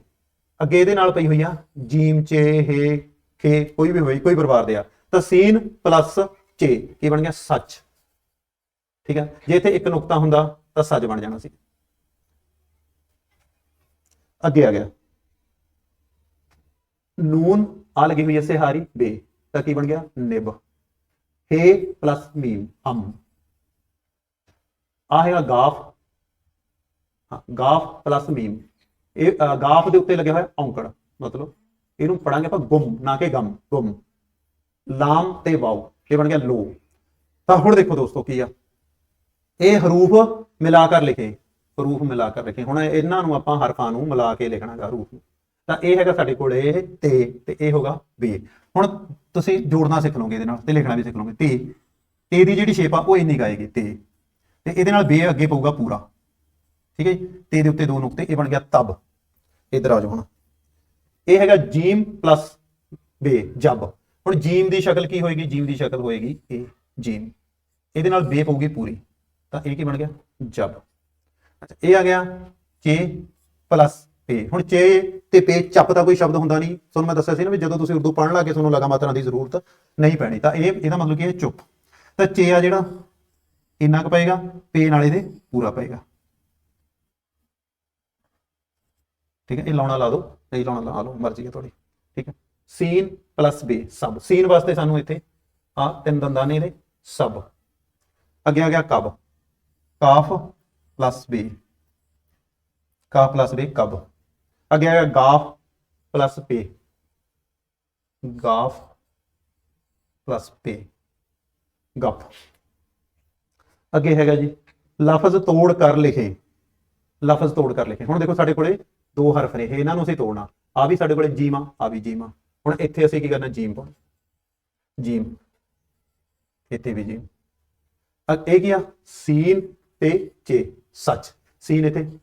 ਅੱਗੇ ਇਹਦੇ ਨਾਲ ਪਈ ਹੋਈ ਆ ਜੀਮ, ਚੇ, ਹੇ, ਖੇ, ਕੋਈ ਵੀ ਹੋਈ ਕੋਈ ਪਰਿਵਾਰ ਦੇ ਆ। ਤਾਂ ਸੀਨ ਪਲੱਸ ਚੇ ਕੀ ਬਣ ਗਿਆ ਸੱਚ। ਠੀਕ ਹੈ ਜੇ ਇੱਥੇ ਇੱਕ ਨੁਕਤਾ ਹੁੰਦਾ, ਤਾਂ ਸੱਚ ਬਣ ਜਾਣਾ ਸੀ। ਅੱਗੇ ਆ ਗਿਆ। ਨੂਨ ਆ ਲੱਗੀ ਹੋਈ ਹੈ ਸਿਹਾਰੀ, ਬੇ। ਤਾਂ ਕੀ ਬਣ ਗਿਆ? ਨਿਬ। ਹੇ ਪਲੱਸ ਮੀਮ ਅਮ। ਆ ਹੈਗਾ ਗਾਫ। ਹਾਂ, ਗਾਫ ਪਲੱਸ ਮੀਮ ਇਹ ਗਾਫ ਦੇ ਉੱਤੇ ਲੱਗਿਆ ਹੋਇਆ ਔਂਕੜ, ਮਤਲਬ। ਇਹਨੂੰ ਪੜਾਂਗੇ ਆਪਾਂ ਗੁੰਮ, ਨਾ ਕਿ ਗਮ, ਗੁੰਮ। ਲਾਮ ਤੇ ਵਾਓ, ਇਹ ਬਣ ਗਿਆ ਲੋ। ਤਾਂ ਹੁਣ ਦੇਖੋ ਦੋਸਤੋ ਕੀ ਆ। ਇਹ ਹਰੂਫ ਮਿਲਾ ਕਰ ਲਿਖੇ। ਹਰੂਫ ਮਿਲਾ ਕਰ ਲਿਖੇ। ਹੁਣ ਇਹਨਾਂ ਨੂੰ ਆਪਾਂ ਹਰਫਾਂ ਨੂੰ ਮਿਲਾ ਕੇ ਲਿਖਣਾਗਾ, ਹਰੂਫ ਨੂੰ। ਤਾਂ ਇਹ ਹੈਗਾ ਸਾਡੇ ਕੋਲ ਇਹ ਤੇ ਤੇ ਇਹ ਹੋਗਾ ਬੇ ਹੁਣ ਤੁਸੀਂ ਜੋੜਨਾ ਸਿੱਖ ਲਓਗੇ ਇਹਦੇ ਨਾਲ, ਤੇ ਲਿਖਣਾ ਵੀ ਸਿੱਖ ਲਓਗੇ। ਤੇ ਤੇ ਦੀ ਜਿਹੜੀ ਸ਼ੇਪ ਆ, ਉਹ ਇੰਨੀ ਗਾਏਗੀ ਤੇ ਤੇ ਇਹਦੇ ਨਾਲ ਬੇ ਅੱਗੇ ਪਊਗਾ ਪੂਰਾ। ਠੀਕ ਹੈ ਜੀ? ਤੇ ਦੇ ਉੱਤੇ ਦੋ ਨੁਕਤੇ, ਇਹ ਬਣ ਗਿਆ ਤਬ। ਇਧਰ ਆ ਜਾਓ ਹੁਣ। ਇਹ ਹੈਗਾ ਜੀਮ ਪਲੱਸ ਬੇ ਜਬ। ਹੁਣ ਜੀਮ ਦੀ ਸ਼ਕਲ ਕੀ ਹੋਏਗੀ? ਜੀਮ ਦੀ ਸ਼ਕਲ ਹੋਏਗੀ ਇਹ ਜੀਮ। ਇਹਦੇ ਨਾਲ ਬੇ ਪਊਗੀ ਪੂਰੀ। ਤਾਂ ਇਹ ਕੀ ਬਣ ਗਿਆ? ਜਬ। ਅੱਛਾ, ਇਹ ਆ ਗਿਆ ਕੇ ਪਲੱਸ ਪੇ ਹੁਣ ਚੇ ਤੇ ਪੇ ਚੱਪ ਦਾ ਕੋਈ ਸ਼ਬਦ ਹੁੰਦਾ ਨਹੀਂ, ਤੁਹਾਨੂੰ ਮੈਂ ਦੱਸਿਆ ਸੀ ਨਾ ਵੀ ਜਦੋਂ ਤੁਸੀਂ ਉਰਦੂ ਪੜ੍ਹਨ ਲੱਗੇ ਤੁਹਾਨੂੰ ਲਗਾ ਮਾਤਰਾ ਦੀ ਜ਼ਰੂਰਤ ਨਹੀਂ ਪੈਣੀ, ਤਾਂ ਇਹ, ਇਹਦਾ ਮਤਲਬ ਕੀ ਹੈ ਚੁੱਪ। ਤਾਂ ਚੇ ਆ ਜਿਹੜਾ, ਇੰਨਾ ਕੁ ਪਏਗਾ, ਪੇ ਨਾਲ ਇਹਦੇ ਪੂਰਾ ਪਏਗਾ। ਠੀਕ ਹੈ, ਇਹ ਲਾਉਣਾ ਲਾ ਦਿਓ ਨਹੀਂ ਲਾਉਣਾ ਲਾ ਲਓ, ਮਰਜ਼ੀ ਹੈ ਤੁਹਾਡੀ। ਠੀਕ ਹੈ, ਸੀਨ ਪਲੱਸ ਬੇ, ਸਬ। ਸੀਨ ਵਾਸਤੇ ਸਾਨੂੰ ਇੱਥੇ ਆ ਤਿੰਨ ਦੰਦਾਂ ਨੇ ਇਹਦੇ, ਸਬ। ਅੱਗੇ ਆ ਗਿਆ ਕਬ। ਕਾਫ ਪਲੱਸ ਬੇ। ਕਾਫ ਪਲੱਸ ਬੇ, ਕਬ। ਅੱਗੇ ਹੈਗਾ ਗਾਫ ਪਲੱਸ ਪੇ। ਗਾਫ ਪਲੱਸ ਪੇ। ਗੱਪ ਅੱਗੇ ਹੈਗਾ ਜੀ, ਲਫ਼ਜ਼ ਤੋੜ ਕਰ ਲਿਖੇ। ਲਫ਼ਜ਼ ਤੋੜ ਕਰ ਲਿਖੇ। ਹੁਣ ਦੇਖੋ ਸਾਡੇ ਕੋਲੇ ਦੋ ਹਰਫ ਨੇ ਇਹਨਾਂ ਨੂੰ ਅਸੀਂ ਤੋੜਨਾ। ਆ ਵੀ ਸਾਡੇ ਕੋਲੇ ਜੀਮ ਆ ਵੀ ਜੀਮ। ਹੁਣ ਇੱਥੇ ਅਸੀਂ ਕੀ ਕਰਨਾ? ਜੀਮ ਪਾਉਣਾ। ਜੀਮ। ਇੱਥੇ ਵੀ ਜੀਮ। ਇਹ ਕੀ ਆ? ਸੀਨ ਤੇ ਚੇ। ਸੱਚ। ਸੀਨ ਇੱਥੇ।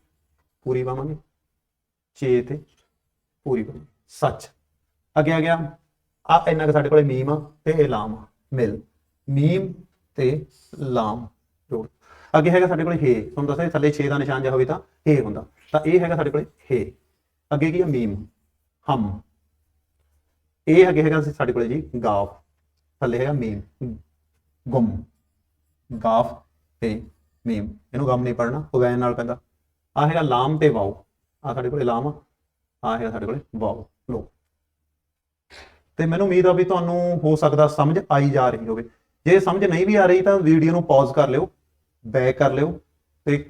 ਪੂਰੀ ਪਾਵਾਂਗੇ। ਚੇ ਤੇ ਪੂਰੀ ਪਾਵਾਂਗੇ ਸੱਚ। ਅੱਗੇ ਆ ਗਿਆ। ਆ ਇੰਨਾ ਕੁ ਸਾਡੇ ਕੋਲੇ ਮੀਮ ਆ ਤੇ ਇਹ ਲਾਮ ਆ, ਮਿਲ। ਮੀਮ ਤੇ ਲਾਮ ਜੋੜ। ਅੱਗੇ ਹੈਗਾ ਸਾਡੇ ਕੋਲੇ ਹੇ। ਤੁਹਾਨੂੰ ਦੱਸਿਆ ਥੱਲੇ 6 ਦਾ ਨਿਸ਼ਾਨ ਜਿਹਾ ਹੋਵੇ ਤਾਂ ਹੇ ਹੁੰਦਾ। ਤਾਂ ਇਹ ਹੈਗਾ ਸਾਡੇ ਕੋਲੇ ਹੇ। ਅੱਗੇ ਕੀ ਆ? ਮੀਮ। ਹਮ। ਇਹ ਅੱਗੇ ਹੈਗਾ ਸਾਡੇ ਕੋਲੇ ਜੀ ਗਾਫ। ਥੱਲੇ ਹੈਗਾ ਮੀਮ। ਗੁਮ। ਗਾਫ ਤੇ ਮੀਮ। ਇਹਨੂੰ ਗਮ ਨਹੀਂ ਪੜਨਾ ਵੈਨ ਨਾਲ ਪੈਂਦਾ। ਆ ਹੈਗਾ ਲਾਮ ਤੇ ਵਾਓ। ਆ ਸਾਡੇ ਕੋਲੇ ਲਾਮ ਆ। ਆ ਹੈਗਾ ਸਾਡੇ ਕੋਲੇ ਵਾਓ ਲੋ ਤੇ ਮੈਨੂੰ ਉਮੀਦ ਆ ਵੀ ਤੁਹਾਨੂੰ ਹੋ ਸਕਦਾ ਸਮਝ ਆਈ ਜਾ ਰਹੀ ਹੋਵੇ। ਜੇ ਸਮਝ ਨਹੀਂ ਵੀ ਆ ਰਹੀ ਤਾਂ ਵੀਡੀਓ ਨੂੰ ਪੌਜ਼ ਕਰ ਲਿਓ ਬੈਕ ਕਰ ਲਿਓ ਤੇ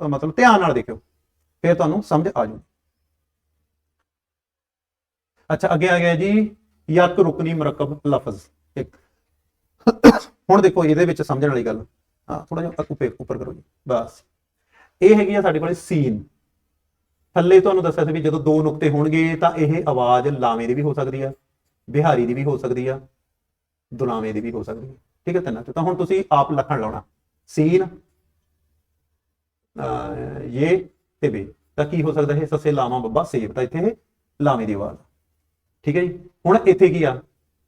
ਮਤਲਬ ਧਿਆਨ ਨਾਲ ਦੇਖਿਓ, ਫਿਰ ਤੁਹਾਨੂੰ ਸਮਝ ਆ ਜੂ। ਅੱਛਾ, ਅੱਗੇ ਆ ਗਿਆ ਜੀ, ਯਕ ਰੁਕਨੀ ਮਰਕਬ ਲਫ਼ਜ਼, ਇੱਕ। ਹੁਣ ਦੇਖੋ ਇਹਦੇ ਵਿੱਚ ਸਮਝਣ ਵਾਲੀ ਗੱਲ। ਹਾਂ ਥੋੜਾ ਜਿਹਾ ਉੱਪਰ ਉੱਪਰ ਕਰੋ ਜੀ, ਬਸ। ਇਹ ਹੈਗੀ ਆ ਸਾਡੇ ਕੋਲੇ ਸੀਨ। ਥੱਲੇ ਤੁਹਾਨੂੰ ਦੱਸਿਆ ਸੀ ਵੀ ਜਦੋਂ ਦੋ ਨੁਕਤੇ ਹੋਣਗੇ ਤਾਂ ਇਹ ਆਵਾਜ਼ ਲਾਵੇਂ ਦੀ ਵੀ ਹੋ ਸਕਦੀ ਆ ਬਿਹਾਰੀ ਦੀ ਵੀ ਹੋ ਸਕਦੀ ਆ ਦੁਲਾਵੇਂ ਦੀ ਵੀ ਹੋ ਸਕਦੀ ਹੈ ਠੀਕ ਹੈ ਤਿੰਨਾਂ ਚੋਂ ਤਾਂ ਹੁਣ ਤੁਸੀਂ ਆਪ ਲੱਖਣ ਲਾਉਣਾ। ਸੀਨ ਅਹ, ਇਹ ਤੇ ਬੇ। ਤਾਂ ਕੀ ਹੋ ਸਕਦਾ ਹੈ ਸੱਸੇ ਲਾਵਾਂ ਬੱਬਾ ਸੇਬ। ਤਾਂ ਇੱਥੇ ਇਹ ਲਾਵੇਂ ਦੀ ਆਵਾਜ਼ ਠੀਕ ਹੈ ਜੀ? ਹੁਣ ਇੱਥੇ ਕੀ ਆ?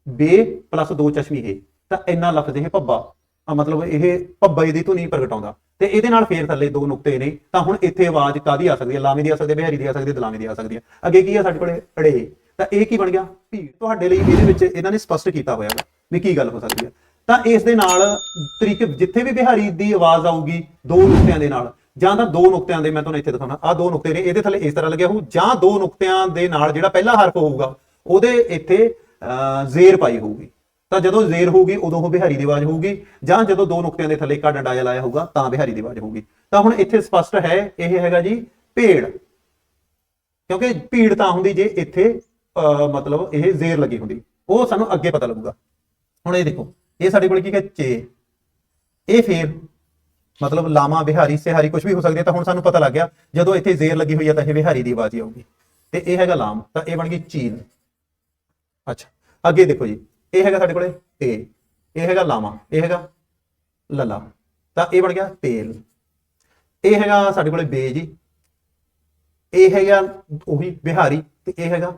ਬੇ ਪਲੱਸ ਦੋ ਚਸ਼ਮੀ ਹੈ। ਤਾਂ ਇੰਨਾ ਲਫ਼ਜ਼ ਇਹ ਪੱਬਾ ਮਤਲਬ ਇਹ ਪੱਬਾ ਦੀ ਧੁਨੀ ਪ੍ਰਗਟਾਉਂਦਾ। ਤੇ ਇਹਦੇ ਨਾਲ ਫੇਰ ਥੱਲੇ ਦੋ ਨੁਕਤੇ ਨੇ ਤਾਂ ਹੁਣ ਇੱਥੇ ਆਵਾਜ਼ ਕਾਦੀ ਆ ਸਕਦੀ ਹੈ? ਲਾਵੇਂ ਦੀ ਆ ਸਕਦੀ ਹੈ ਬਿਹਾਰੀ ਦੀ ਆ ਸਕਦੀ ਹੈ ਦਲਾਵੇਂ ਦੀ ਆ ਸਕਦੀ ਹੈ। ਅੱਗੇ ਕੀ ਆ ਸਾਡੇ ਕੋਲੇ? ਅੜੇ। ਤਾਂ ਇਹ ਕੀ ਬਣ ਗਿਆ? ਭੀੜ। ਤੁਹਾਡੇ ਲਈ ਇਹਦੇ ਵਿੱਚ ਇਹਨਾਂ ਨੇ ਸਪਸ਼ਟ ਕੀਤਾ ਹੋਇਆ ਹੈ ਵੀ ਕੀ ਗੱਲ ਹੋ ਸਕਦੀ ਹੈ। ਤਾਂ ਇਸ ਦੇ ਨਾਲ ਤਰੀਕੇ ਜਿੱਥੇ ਵੀ ਬਿਹਾਰੀ ਦੀ ਆਵਾਜ਼ ਆਊਗੀ ਦੋ ਨੁਕਤਿਆਂ ਦੇ ਨਾਲ। ਜਾਂ ਤਾਂ ਦੋ ਨੁਕਤਿਆਂ ਦੇ ਮੈਂ ਤੁਹਾਨੂੰ ਇੱਥੇ ਦਿਖਾਉਣਾ। ਆ ਦੋ ਨੁਕਤੇ ਨੇ ਇਹਦੇ ਥੱਲੇ ਇਸ ਤਰ੍ਹਾਂ ਲੱਗਿਆ ਹੋਊ। ਜਾਂ ਦੋ ਨੁਕਤਿਆਂ ਦੇ ਨਾਲ ਜਿਹੜਾ ਪਹਿਲਾ ਹਰਫ ਹੋਊਗਾ ਉਹਦੇ ਇੱਥੇ ਅਹ, ਜ਼ੇਰ ਪਾਈ ਹੋਊਗੀ। ਤਾਂ ਜਦੋਂ ਜ਼ੇਰ ਹੋਊਗੀ ਉਦੋਂ ਉਹ ਬਿਹਾਰੀ ਦੀ ਆਵਾਜ਼ ਹੋਊਗੀ ਜਾਂ ਜਦੋਂ ਦੋ ਨੁਕਤਿਆਂ ਦੇ ਥੱਲੇ ਇੱਕ ਡੰਡਾ ਲਾਇਆ ਹੋਊਗਾ ਤਾਂ ਬਿਹਾਰੀ ਦੀ ਆਵਾਜ਼ ਹੋਊਗੀ। ਤਾਂ ਹੁਣ ਇੱਥੇ ਸਪਸ਼ਟ ਹੈ ਇਹ ਹੈਗਾ ਜੀ ਭੇੜ। ਕਿਉਂਕਿ ਭੀੜ ਤਾਂ ਹੁੰਦੀ ਜੇ ਇੱਥੇ ਅਹ, ਮਤਲਬ ਇਹ ਜ਼ੇਰ ਲੱਗੀ ਹੁੰਦੀ। ਉਹ ਸਾਨੂੰ ਅੱਗੇ ਪਤਾ ਲੱਗੂਗਾ। ਹੁਣ ਇਹ ਦੇਖੋ ਇਹ ਸਾਡੇ ਕੋਲ ਕੀ ਹੈ? ਚੇ। ਇਹ ਫੇਰ ਮਤਲਬ ਲਾਮਾ ਬਿਹਾਰੀ ਸਿਹਾਰੀ ਕੁਝ ਵੀ ਹੋ ਸਕਦੀ ਹੈ ਤਾਂ ਹੁਣ ਸਾਨੂੰ ਪਤਾ ਲੱਗ ਗਿਆ। ਜਦੋਂ ਇੱਥੇ ਜ਼ੇਰ ਲੱਗੀ ਹੋਈ ਹੈ ਤਾਂ ਇਹ ਬਿਹਾਰੀ ਦੀ ਆਵਾਜ਼ ਹੀ ਆਊਗੀ। ਤੇ ਇਹ ਹੈਗਾ ਲਾਮ ਤਾਂ ਇਹ ਬਣ ਗਈ ਚੀਨ। ਅੱਛਾ ਅੱਗੇ ਦੇਖੋ ਜੀ। ਇਹ ਹੈਗਾ ਸਾਡੇ ਕੋਲੇ ਤੇ ਇਹ ਹੈਗਾ ਲਾਮਾ ਇਹ ਹੈਗਾ ਲੱਲਾ, ਤਾਂ ਇਹ ਬਣ ਗਿਆ ਤੇਲ। ਇਹ ਹੈਗਾ ਸਾਡੇ ਕੋਲੇ ਬੇ ਜੀ, ਇਹ ਹੈਗਾ ਉਹੀ ਬਿਹਾਰੀ ਤੇ ਇਹ ਹੈਗਾ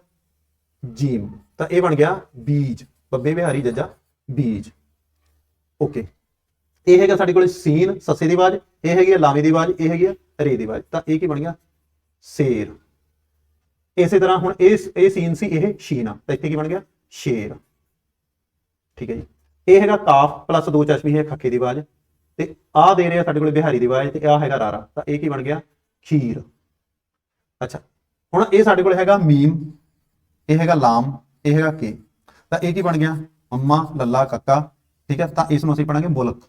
ਜੀਮ, ਤਾਂ ਇਹ ਬਣ ਗਿਆ ਬੀਜ, ਬੱਬੇ ਬਿਹਾਰੀ ਜੱਜਾ ਬੀਜ। ਓਕੇ, ਇਹ ਹੈਗਾ ਸਾਡੇ ਕੋਲੇ ਸੀਨ, ਸੱਸੇ ਦੀ ਆਵਾਜ਼, ਇਹ ਹੈਗੀ ਆ ਲਾਵੇਂ ਦੀ ਆਵਾਜ਼, ਇਹ ਹੈਗੀ ਆ ਰੇ ਦੀ ਆਵਾਜ਼, ਤਾਂ ਇਹ ਕੀ ਬਣ ਗਿਆ ਸ਼ੇਰ। ਇਸੇ ਤਰ੍ਹਾਂ ਹੁਣ ਇਹ ਇਹ ਸੀਨ ਸੀ ਇਹ ਸ਼ੀਨ ਆ ਤਾਂ ਇੱਥੇ ਕੀ ਬਣ ਗਿਆ ਸ਼ੇਰ। ਠੀਕ ਹੈ ਜੀ। ਇਹ ਹੈਗਾ ਕਾਫ ਪਲੱਸ ਦੋ ਚਸ਼ਮੀ ਹੈ ਖੱਖੇ ਦੀ ਆਵਾਜ਼ ਤੇ ਆਹ ਦੇ ਰਿਹਾ ਸਾਡੇ ਕੋਲ ਬਿਹਾਰੀ ਦੀ ਆਵਾਜ਼ ਤੇ ਆਹ ਹੈਗਾ ਰਾਰਾ। ਤਾਂ ਇਹ ਕੀ ਬਣ ਗਿਆ? ਖੀਰ। ਅੱਛਾ ਹੁਣ ਇਹ ਸਾਡੇ ਕੋਲ ਹੈਗਾ ਮੀਮ ਇਹ ਹੈਗਾ ਲਾਮ ਇਹ ਹੈਗਾ ਕੇ। ਤਾਂ ਇਹ ਕੀ ਬਣ ਗਿਆ? ਮੰਮਾ ਲੱਲਾ ਕੱਕਾ ਠੀਕ ਹੈ? ਤਾਂ ਇਸ ਨੂੰ ਅਸੀਂ ਪੜਾਂਗੇ ਮੁਲਕ।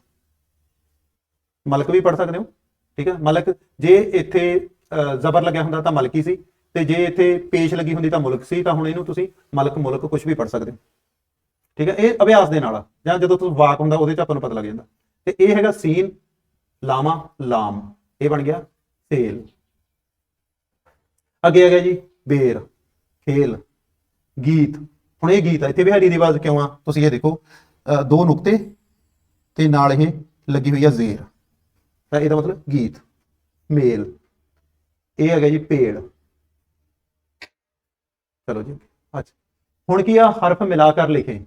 ਮਲਕ ਵੀ ਪੜ ਸਕਦੇ ਹੋ ਠੀਕ ਹੈ? ਮਲਕ ਜੇ ਇੱਥੇ ਅਹ, ਜ਼ਬਰ ਲੱਗਿਆ ਹੁੰਦਾ ਤਾਂ ਮਲਕੀ ਸੀ ਤੇ ਜੇ ਇੱਥੇ ਪੇਸ਼ ਲੱਗੀ ਹੁੰਦੀ ਤਾਂ ਮੁਲਕ ਸੀ ਤਾਂ ਹੁਣ ਇਹਨੂੰ ਤੁਸੀਂ ਮਲਕ ਮੁਲਕ ਕੁਝ ਵੀ ਪੜ ਸਕਦੇ ਹੋ। ਠੀਕ ਹੈ, ਇਹ ਅਭਿਆਸ ਦੇ ਨਾਲ ਜਾਂ ਜਦੋਂ ਤੁਸੀਂ ਵਾਕ ਹੁੰਦਾ ਉਹਦੇ ਚ ਆਪਾਂ ਨੂੰ ਪਤਾ ਲੱਗ ਜਾਂਦਾ। ਤੇ ਇਹ ਹੈਗਾ ਸੀਨ, ਲਾਮਾ, ਲਾਮ। ਇਹ ਬਣ ਗਿਆ ਸੇਲ। ਅੱਗੇ ਆ ਗਿਆ ਜੀ, ਬੇਰ, ਖੇਲ, ਗੀਤ। ਹੁਣ ਇਹ ਗੀਤ ਆ, ਇੱਥੇ ਬਿਹਾਰੀ ਦੀ ਆਵਾਜ਼ ਕਿਉਂ ਆ? ਤੁਸੀਂ ਇਹ ਦੇਖੋ ਅਹ ਦੋ ਨੁਕਤੇ ਤੇ ਨਾਲ ਇਹ ਲੱਗੀ ਹੋਈ ਆ ਜ਼ੇਰ। ਤਾਂ ਇਹਦਾ ਮਤਲਬ ਗੀਤ, ਮੇਲ। ਇਹ ਹੈਗਾ ਜੀ ਪੇੜ। ਚਲੋ ਜੀ, ਅੱਛਾ। ਹੁਣ ਕੀ ਆ? ਹਰਫ ਮਿਲਾ ਕਰ ਲਿਖੇ।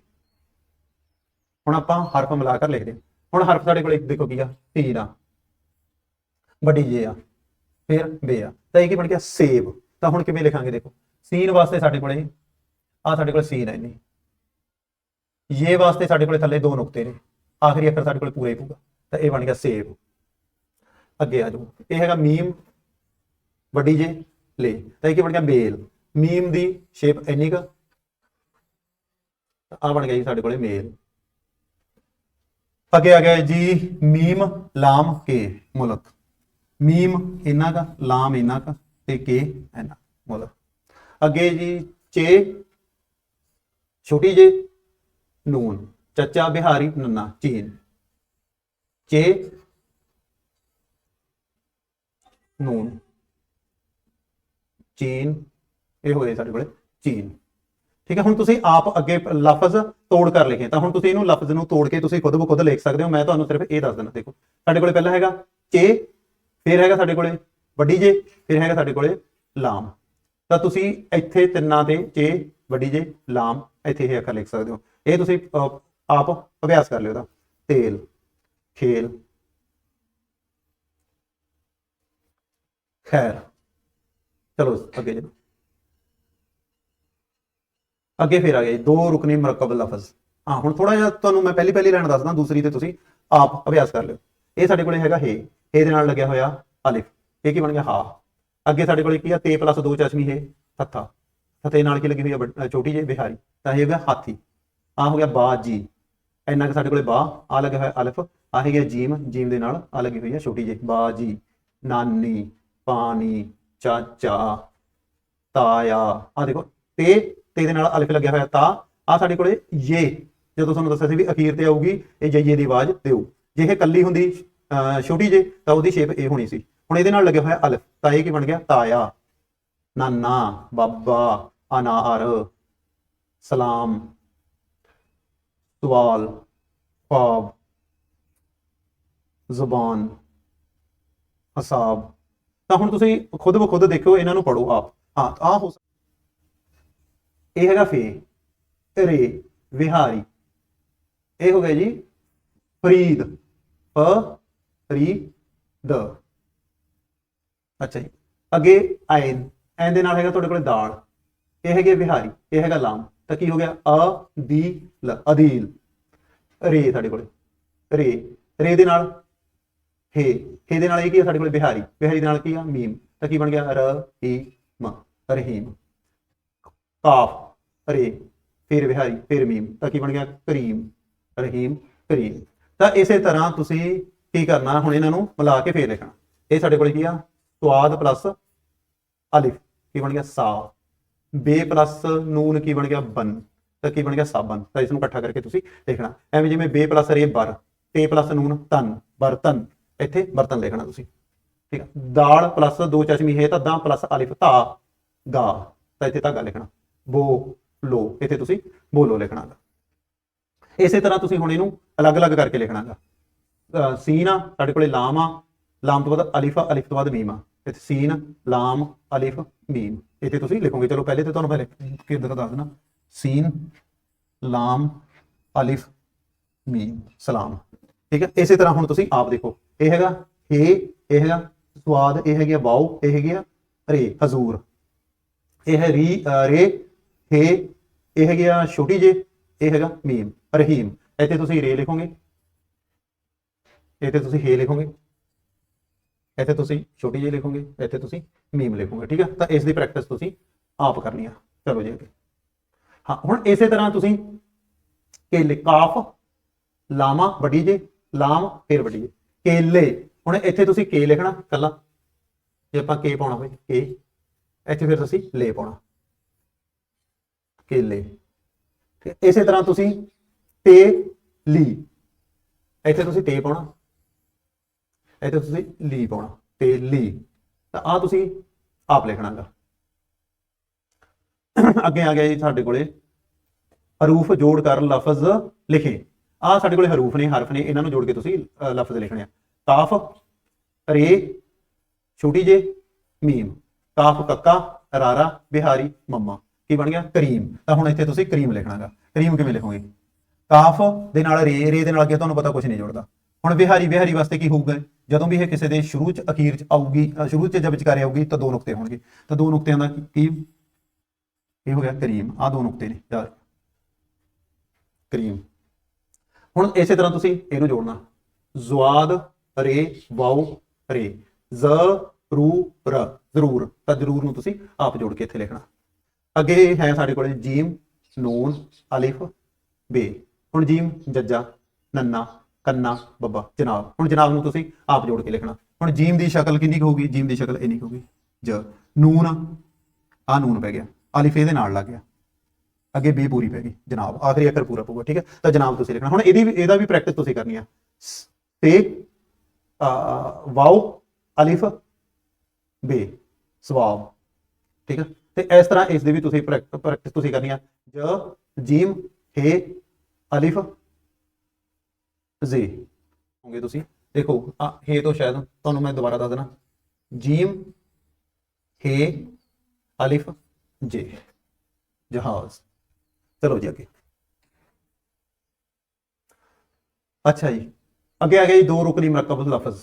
ਹੁਣ ਆਪਾਂ ਹਰਫ ਮਿਲਾ ਕਰ ਲਿਖਦੇ। ਹਾਂ। ਹੁਣ ਹਰਫ ਸਾਡੇ ਕੋਲ ਇੱਕ ਦੇਖੋ ਕੀ ਆ ਤੀਨ ਆ ਵੱਡੀ ਜੇ ਆ, ਫਿਰ ਬੇ ਆ। ਤਾਂ ਇਹ ਕੀ ਬਣ ਗਿਆ? ਸੇਬ ਤਾਂ ਹੁਣ ਕਿਵੇਂ ਲਿਖਾਂਗੇ ਦੇਖੋ? ਸੀਨ ਵਾਸਤੇ ਸਾਡੇ ਕੋਲੇ, ਆ ਸਾਡੇ ਕੋਲ ਸੀਨ ਹੈ ਨਹੀਂ ਇਹ ਵਾਸਤੇ ਸਾਡੇ ਕੋਲੇ ਥੱਲੇ ਦੋ ਨੁਕਤੇ ਨੇ। ਆਖਰੀ ਅੱਖਰ ਸਾਡੇ ਕੋਲੇ ਪੂਰਾ ਹੀ ਪੂਗਾ ਤਾਂ ਇਹ ਬਣ ਗਿਆ ਸੇਵ ਅੱਗੇ ਆ ਜਾਓ। ਇਹ ਹੈਗਾ ਮੀਮ, ਵੱਡੀ ਜੇ ਲੈ। ਤਾਂ ਇਹ ਕੀ ਬਣ ਗਿਆ? ਮੇਲ ਮੀਮ ਦੀ ਸ਼ੇਪ ਇੰਨੀ ਕ। ਆ ਬਣ ਗਿਆ ਜੀ ਸਾਡੇ ਕੋਲੇ ਮੇਲ ਅੱਗੇ ਆ ਗਿਆ ਜੀ, ਮੀਮ, ਲਾਮ, ਕੇ, ਮੁਲਕ। ਮੀਮ ਇਹਨਾਂ ਦਾ, ਲਾਮ ਇਹਨਾਂ ਦਾ ਤੇ ਕੇ ਇਹਨਾਂ ਮੁਲਕ। ਅੱਗੇ ਜੀ, ਚੇ, ਛੋਟੀ ਜੇ, ਨੂਨ, ਚੱਚਾ, ਬਿਹਾਰੀ, ਨੰਨਾ, ਚੀਨ। ਚੇ, ਨੂਨ, ਚੀਨ, ਇਹ ਹੋਏ ਸਾਡੇ ਕੋਲੇ, ਚੀਨ। ਠੀਕ ਹੈ? ਹੁਣ ਤੁਸੀਂ ਆਪ ਅੱਗੇ ਲਫ਼ਜ਼ ਤੋੜ ਕਰ ਲਿਖੇ। ਤਾਂ ਹੁਣ ਤੁਸੀਂ ਇਹਨੂੰ ਲਫ਼ਜ਼ ਨੂੰ ਤੋੜ ਕੇ ਤੁਸੀਂ ਖੁਦ ਬ ਲਿਖ ਸਕਦੇ ਹੋ। ਮੈਂ ਤੁਹਾਨੂੰ ਸਿਰਫ ਇਹ ਦੱਸ ਦਿੰਦਾ। ਦੇਖੋ ਸਾਡੇ ਕੋਲੇ ਪਹਿਲਾਂ ਹੈਗਾ ਚੇ ਫਿਰ ਹੈਗਾ ਸਾਡੇ ਕੋਲੇ ਵੱਡੀ ਜੇ ਫਿਰ ਹੈਗਾ ਸਾਡੇ ਕੋਲੇ ਲਾਮ। ਤਾਂ ਤੁਸੀਂ ਇੱਥੇ ਤਿੰਨਾਂ ਤੇ ਚੇ ਵੱਡੀ ਜੇ ਲਾਮ ਇੱਥੇ ਇਹ ਅੱਖਰ ਲਿਖ ਸਕਦੇ ਹੋ। ਇਹ ਤੁਸੀਂ ਅਹ, ਆਪ ਅਭਿਆਸ ਕਰ ਲਿਓ ਇਹਦਾ। ਤੇਲ ਖੇਲ ਖੈਰ। ਚਲੋ ਅੱਗੇ ਜੀ। ਅੱਗੇ ਫਿਰ ਆ ਗਏ ਦੋ ਰੁਕਨੀ ਮੁਰੱਕਬ ਲਫ਼ਜ਼। ਹਾਂ, ਹੁਣ ਥੋੜਾ ਜਿਹਾ ਤੁਹਾਨੂੰ ਮੈਂ ਪਹਿਲੀ ਪਹਿਲੀ ਲਾਈਨ ਦੱਸਦਾ, ਦੂਸਰੀ ਤੇ ਤੁਸੀਂ ਆਪ ਅਭਿਆਸ ਕਰ ਲਿਓ। ਇਹ ਸਾਡੇ ਕੋਲੇ ਹੈਗਾ ਹੇ। ਹੇ ਦੇ ਨਾਲ ਲੱਗਿਆ ਹੋਇਆ ਅਲਿਫ। ਇਹ ਕੀ ਬਣ ਗਿਆ? ਹਾ। ਅੱਗੇ ਸਾਡੇ ਕੋਲੇ ਕੀ ਆ? ਤੇ ਪਲੱਸ ਦੋ ਚਸ਼ਮੀ ਹੈ ਥੱਥਾ ਥੱਥੇ ਨਾਲ ਕੀ ਲੱਗੀ ਹੋਈ ਆ? ਛੋਟੀ ਜਿਹੀ, ਬਿਹਾਰੀ। ਤਾਂ ਇਹ ਹੋ ਗਿਆ ਹਾਥੀ। ਆ ਹੋ ਗਿਆ ਬਾਜੀ ਇੰਨਾ ਕਿ ਸਾਡੇ ਕੋਲੇ ਬਾ, ਆ ਲੱਗਿਆ ਹੋਇਆ ਅਲਫ। ਆ ਹੈਗਾ ਜੀਮ। ਜੀਮ ਦੇ ਨਾਲ ਆ ਲੱਗੀ ਹੋਈ ਆ ਛੋਟੀ ਜਿਹੀ। ਬਾਜੀ ਨਾਨੀ, ਪਾਣੀ, ਚਾਚਾ, ਤਾਇਆ। ਆ ਦੇਖੋ। ਤੇ ਤੇ ਇਹਦੇ ਨਾਲ ਅਲਫ ਲੱਗਿਆ ਹੋਇਆ ਤਾਂ ਆ ਸਾਡੇ ਕੋਲੇ ਯੇ, ਜਦੋਂ ਤੁਹਾਨੂੰ ਦੱਸਿਆ ਸੀ ਵੀ ਅਖੀਰ ਤੇ ਆਊਗੀ, ਇਹ ਯੇ ਦੀ ਆਵਾਜ਼ ਦਿਓ ਜੇ ਇਹ ਕੱਲੀ ਹੁੰਦੀ ਛੋਟੀ ਜੇ, ਤਾਂ ਉਹਦੀ ਸ਼ੇਪ ਇਹ ਹੋਣੀ ਸੀ। ਹੁਣ ਇਹਦੇ ਨਾਲ ਲੱਗਿਆ ਹੋਇਆ ਅਲਫ, ਤਾਂ ਇਹ ਕੀ ਬਣ ਗਿਆ? ਤਾਇਆ, ਨਾਨਾ, ਬਾਬਾ, ਅਨਾਰ, ਸਲਾਮ, ਸਵਾਲ ਖਵਾਬ ਜ਼ਬਾਨ, ਹਸਾਬ। ਤਾਂ ਹੁਣ ਤੁਸੀਂ ਖੁਦ ਬਖੁਦ ਦੇਖੋ ਇਹਨਾਂ ਨੂੰ ਪੜੋ ਆਪ। ਹਾਂ ਆ ਹੋ ਇਹ ਹੈਗਾ ਫੇ ਰੇ ਵਿਹਾਰੀ। ਇਹ ਹੋ ਗਿਆ ਜੀ ਫਰੀਦ ਫ ਰੀ ਦ ਅੱਛਾ ਜੀ। ਅੱਗੇ ਆਇਨ ਐਨ ਦੇ ਨਾਲ ਹੈਗਾ ਤੁਹਾਡੇ ਕੋਲੇ ਦਾਲ। ਇਹ ਹੈਗੇ ਵਿਹਾਰੀ, ਇਹ ਹੈਗਾ ਲਾਮ। ਤਾਂ ਕੀ ਹੋ ਗਿਆ? ਅ, ਦੀ, ਲ, ਅਦੀਲ। ਰੇ ਸਾਡੇ ਕੋਲੇ। ਰੇ ਰੇ ਦੇ ਨਾਲ ਹੇ। ਹੇ ਦੇ ਨਾਲ ਇਹ ਕੀ ਹੈ ਸਾਡੇ ਕੋਲੇ ਬਿਹਾਰੀ ਬਿਹਾਰੀ ਦੇ ਨਾਲ ਕੀ ਆ? ਮੀਮ। ਤਾਂ ਕੀ ਬਣ ਗਿਆ? ਰ ਹੀ ਮ, ਰਹੀਮ। ਕਾਫ ਰੇ ਫਿਰ ਵਿਹਾਰੀ, ਫਿਰ ਮੀਮ। ਤਾਂ ਕੀ ਬਣ ਗਿਆ? ਕਰੀਮ, ਰਹੀਮ, ਕਰੀਮ। ਤਾਂ ਇਸੇ ਤਰ੍ਹਾਂ ਤੁਸੀਂ ਕੀ ਕਰਨਾ? ਹੁਣ ਇਹਨਾਂ ਨੂੰ ਮਿਲਾ ਕੇ ਫੇਰ ਲਿਖਣਾ। ਇਹ ਸਾਡੇ ਕੋਲ ਕੀ ਆ? ਸਵਾਦ ਪਲੱਸ ਅਲਿਫ। ਕੀ ਬਣ ਗਿਆ? ਸਾ ਬੇ ਪਲੱਸ ਨੂਨ ਕੀ ਬਣ ਗਿਆ? ਬਨ। ਤਾਂ ਕੀ ਬਣ ਗਿਆ? ਸਾਬਨ। ਤਾਂ ਇਸ ਨੂੰ ਇਕੱਠਾ ਕਰਕੇ ਤੁਸੀਂ ਲਿਖਣਾ। ਐਵੇਂ ਜਿਵੇਂ ਬੇ ਪਲੱਸ ਰੇ ਬਰ, ਤੇ ਪਲੱਸ ਨੂਨ ਤਨ ਬਰਤਨ। ਇੱਥੇ ਬਰਤਨ ਲਿਖਣਾ ਤੁਸੀਂ। ਠੀਕ ਆ? ਦਾਲ ਪਲੱਸ ਦੋ ਚਸ਼ਮੀ ਹੈ ਤਾਂ ਦਾ ਪਲੱਸ ਅਲਿਫ ਧਾ, ਗਾ। ਤਾਂ ਇੱਥੇ ਧਾਗਾ ਲਿਖਣਾ। ਬੋ ਲੋ ਇੱਥੇ ਤੁਸੀਂ ਬੋਲੋ ਲਿਖਣਾਗਾ। ਇਸੇ ਤਰ੍ਹਾਂ ਤੁਸੀਂ ਹੁਣ ਇਹਨੂੰ ਅਲੱਗ-ਅਲੱਗ ਕਰਕੇ ਲਿਖਣਾਗਾ। ਅਹ ਸੀਨ ਆ ਸਾਡੇ ਕੋਲੇ ਲਾਮ ਆ ਲਾਮ ਤੋਂ ਬਾਅਦ ਅਲਿਫ ਆ ਅਲਿਫ ਤੋਂ ਬਾਅਦ ਮੀਮ ਆ। ਇੱਥੇ ਸੀਨ ਲਾਮ ਅਲਿਫ ਮੀਮ। ਇੱਥੇ ਤੁਸੀਂ ਲਿਖੋਗੇ। ਚਲੋ ਪਹਿਲੇ ਤੇ ਤੁਹਾਨੂੰ ਮੈਂ ਲਿਖ ਕੇ ਦੱਸ ਦੇਣਾ ਸੀਨ ਲਾਮ ਅਲਿਫ ਮੀਮ ਸਲਾਮ। ਠੀਕ ਹੈ ਇਸੇ ਤਰ੍ਹਾਂ ਹੁਣ ਤੁਸੀਂ ਆਪ ਦੇਖੋ। ਇਹ ਹੈਗਾ ਹੇ ਇਹ ਹੈਗਾ ਸਵਾਦ ਇਹ ਹੈਗੀ ਆ ਵਾਓ ਇਹ ਹੈਗੀ ਆ ਰੇ ਹਜ਼ੂਰ। ਇਹ ਹੈ ਰੀ ਅ, ਰੇ ਹੇ, ਇਹ ਹੈਗੇ ਆ ਛੋਟੀ ਜੇ ਇਹ ਹੈਗਾ ਮੀਮ, ਰਹੀਮ। ਇੱਥੇ ਤੁਸੀਂ ਰੇ ਲਿਖੋਗੇ। ਇੱਥੇ ਤੁਸੀਂ ਹੇ ਲਿਖੋਗੇ। ਇੱਥੇ ਤੁਸੀਂ ਛੋਟੀ ਜਿਹੀ ਲਿਖੋਗੇ, ਇੱਥੇ ਤੁਸੀਂ ਮੀਮ ਲਿਖੋਗੇ, ਠੀਕ ਹੈ ਤਾਂ ਇਸ ਦੀ ਪ੍ਰੈਕਟਿਸ ਤੁਸੀਂ ਆਪ ਕਰਨੀ ਆ। ਚਲੋ ਜੀ ਅੱਗੇ। ਹਾਂ, ਹੁਣ ਇਸੇ ਤਰ੍ਹਾਂ ਤੁਸੀਂ ਕੇਲੇ, ਕਾਫ ਲਾਮਾ ਵੱਡੀ ਜੇ ਲਾਮ ਫਿਰ ਵੱਡੀ ਜੇ ਕੇਲੇ, ਹੁਣ ਇੱਥੇ ਤੁਸੀਂ ਕੇ ਲਿਖਣਾ ਕੱਲਾ ਜੇ ਆਪਾਂ ਕੇ ਪਾਉਣਾ ਹੋਵੇ ਕੇ, ਇੱਥੇ ਫਿਰ ਤੁਸੀਂ ਲੈ ਪਾਉਣਾ। ਕੇਲੇ। ਤੇ ਇਸੇ ਤਰ੍ਹਾਂ ਤੁਸੀਂ ਤੇ ਲੀ। ਇੱਥੇ ਤੁਸੀਂ ਤੇ ਪਾਉਣਾ। ਇੱਥੇ ਤੁਸੀਂ ਲੀ ਪਾਉਣਾ। ਤੇ ਲੀ। ਤਾਂ ਆ ਤੁਸੀਂ ਆਪ ਲਿਖਣਾਗਾ ਅੱਗੇ ਆ ਗਿਆ ਜੀ ਸਾਡੇ ਕੋਲੇ ਹਰੂਫ ਜੋੜ ਕਰ ਲਫ਼ਜ਼ ਲਿਖੇ। ਆ ਸਾਡੇ ਕੋਲੇ ਹਰੂਫ ਨੇ, ਹਰਫ ਨੇ, ਇਹਨਾਂ ਨੂੰ ਜੋੜ ਕੇ ਤੁਸੀਂ ਲਫ਼ਜ਼ ਲਿਖਣੇ ਆ। ਕਾਫ ਰੇ, ਛੋਟੀ ਜੇ, ਮੀਮ। ਕਾਫ ਕੱਕਾ, ਰਾਰਾ, ਬਿਹਾਰੀ, ਮੰਮਾ। ਕੀ ਬਣ ਗਿਆ? ਕਰੀਮ। ਤਾਂ ਹੁਣ ਇੱਥੇ ਤੁਸੀਂ ਕਰੀਮ ਲਿਖਣਾਗਾ। ਕਰੀਮ ਕਿਵੇਂ ਲਿਖੋਗੇ? ਕਾਫ ਦੇ ਨਾਲ ਰੇ ਰੇ ਦੇ ਨਾਲ ਅੱਗੇ ਤੁਹਾਨੂੰ ਪਤਾ ਕੁਝ ਨਹੀਂ ਜੁੜਦਾ। ਹੁਣ ਵਿਹਾਰੀ ਵਿਹਾਰੀ ਵਾਸਤੇ ਕੀ ਹੋਊਗਾ? ਜਦੋਂ ਵੀ ਇਹ ਕਿਸੇ ਦੇ ਸ਼ੁਰੂ ਚ, ਅਖੀਰ ਚ ਆਊਗੀ ਸ਼ੁਰੂ ਚ ਜਾਂ ਵਿਚਕਾਰੇ ਆਊਗੀ, ਤਾਂ ਦੋ ਨੁਕਤੇ ਹੋਣਗੇ। ਤਾਂ ਦੋ ਨੁਕਤਿਆਂ ਦਾ ਕੀ- ਕੀ? ਇਹ ਹੋ ਗਿਆ ਕਰੀਮ। ਆ ਦੋ ਨੁਕਤੇ ਨੇ। ਯਾਰ। ਕਰੀਮ। ਹੁਣ ਇਸੇ ਤਰ੍ਹਾਂ ਤੁਸੀਂ ਇਹਨੂੰ ਜੋੜਨਾ। ਜ਼ਵਾਦ ਰੇ, ਵਾਉ, ਰੇ। ਜ਼, ਰੂ, ਰ। ਜ਼ਰੂਰ। ਤਾਂ ਜ਼ਰੂਰ ਨੂੰ ਤੁਸੀਂ ਆਪ ਜੋੜ ਕੇ ਇੱਥੇ ਲਿਖਣਾ। ਅੱਗੇ ਹੈ ਸਾਡੇ ਕੋਲ ਜੀਮ ਨੂਨ ਅਲਿਫ, ਬੇ। ਹੁਣ ਜੀਮ, ਜੱਜਾ, ਨੰਨਾ, ਕੰਨਾ, ਬੱਬਾ, ਜਨਾਬ। ਹੁਣ ਜਨਾਬ ਨੂੰ ਤੁਸੀਂ ਆਪ ਜੋੜ ਕੇ ਲਿਖਣਾ। ਹੁਣ ਜੀਮ ਦੀ ਸ਼ਕਲ ਕਿੰਨੀ ਕੁ ਹੋਊਗੀ? ਜੀਮ ਦੀ ਸ਼ਕਲ ਇੰਨੀ ਕੁ ਹੋਊਗੀ। ਜ, ਨੂਨ ਆ ਨੂਨ ਪੈ ਗਿਆ। ਅਲਿਫ ਇਹਦੇ ਨਾਲ ਲੱਗ ਗਿਆ। ਅੱਗੇ ਬੇ ਪੂਰੀ ਪੈ ਗਈ। ਜਨਾਬ, ਆਖਰੀ ਅੱਖਰ ਪੂਰਾ ਪਊਗਾ, ਠੀਕ ਹੈ? ਤਾਂ ਜਨਾਬ ਤੁਸੀਂ ਲਿਖਣਾ। ਹੁਣ ਇਹਦੀ ਵੀ, ਇਹਦਾ ਵੀ ਪ੍ਰੈਕਟਿਸ ਤੁਸੀਂ ਕਰਨੀ ਆ। ਸ- ਤੇ ਵਾਓ, ਅਲਿਫ, ਬੇ, ਸਵਾਬ, ਠੀਕ ਹੈ? ਤੇ ਇਸ ਤਰ੍ਹਾਂ ਇਸ ਦੀ ਵੀ ਤੁਸੀਂ ਪ੍ਰੈਕਟਿਸ ਤੁਸੀਂ ਕਰਨੀ ਆ। ਜ, ਜੀਮ, ਹੇ, ਅਲਿਫ, ਜ਼ੇ। ਹੋਗੇ ਤੁਸੀਂ। ਦੇਖੋ, ਆ ਹੇ ਤੋਂ ਸ਼ਾਇਦ ਤੁਹਾਨੂੰ ਮੈਂ ਦੁਬਾਰਾ ਦੱਸ ਦੇਣਾ। ਜੀਮ, ਹੇ, ਅਲਿਫ, ਜੇ। ਜਹਾਜ਼। ਚਲੋ ਜੀ ਅੱਗੇ। ਅੱਛਾ ਜੀ। ਅੱਗੇ ਆ ਗਿਆ ਜੀ, ਦੋ ਰੁਕਨੀ ਮੁਰੱਕਬ ਲਫ਼ਜ਼।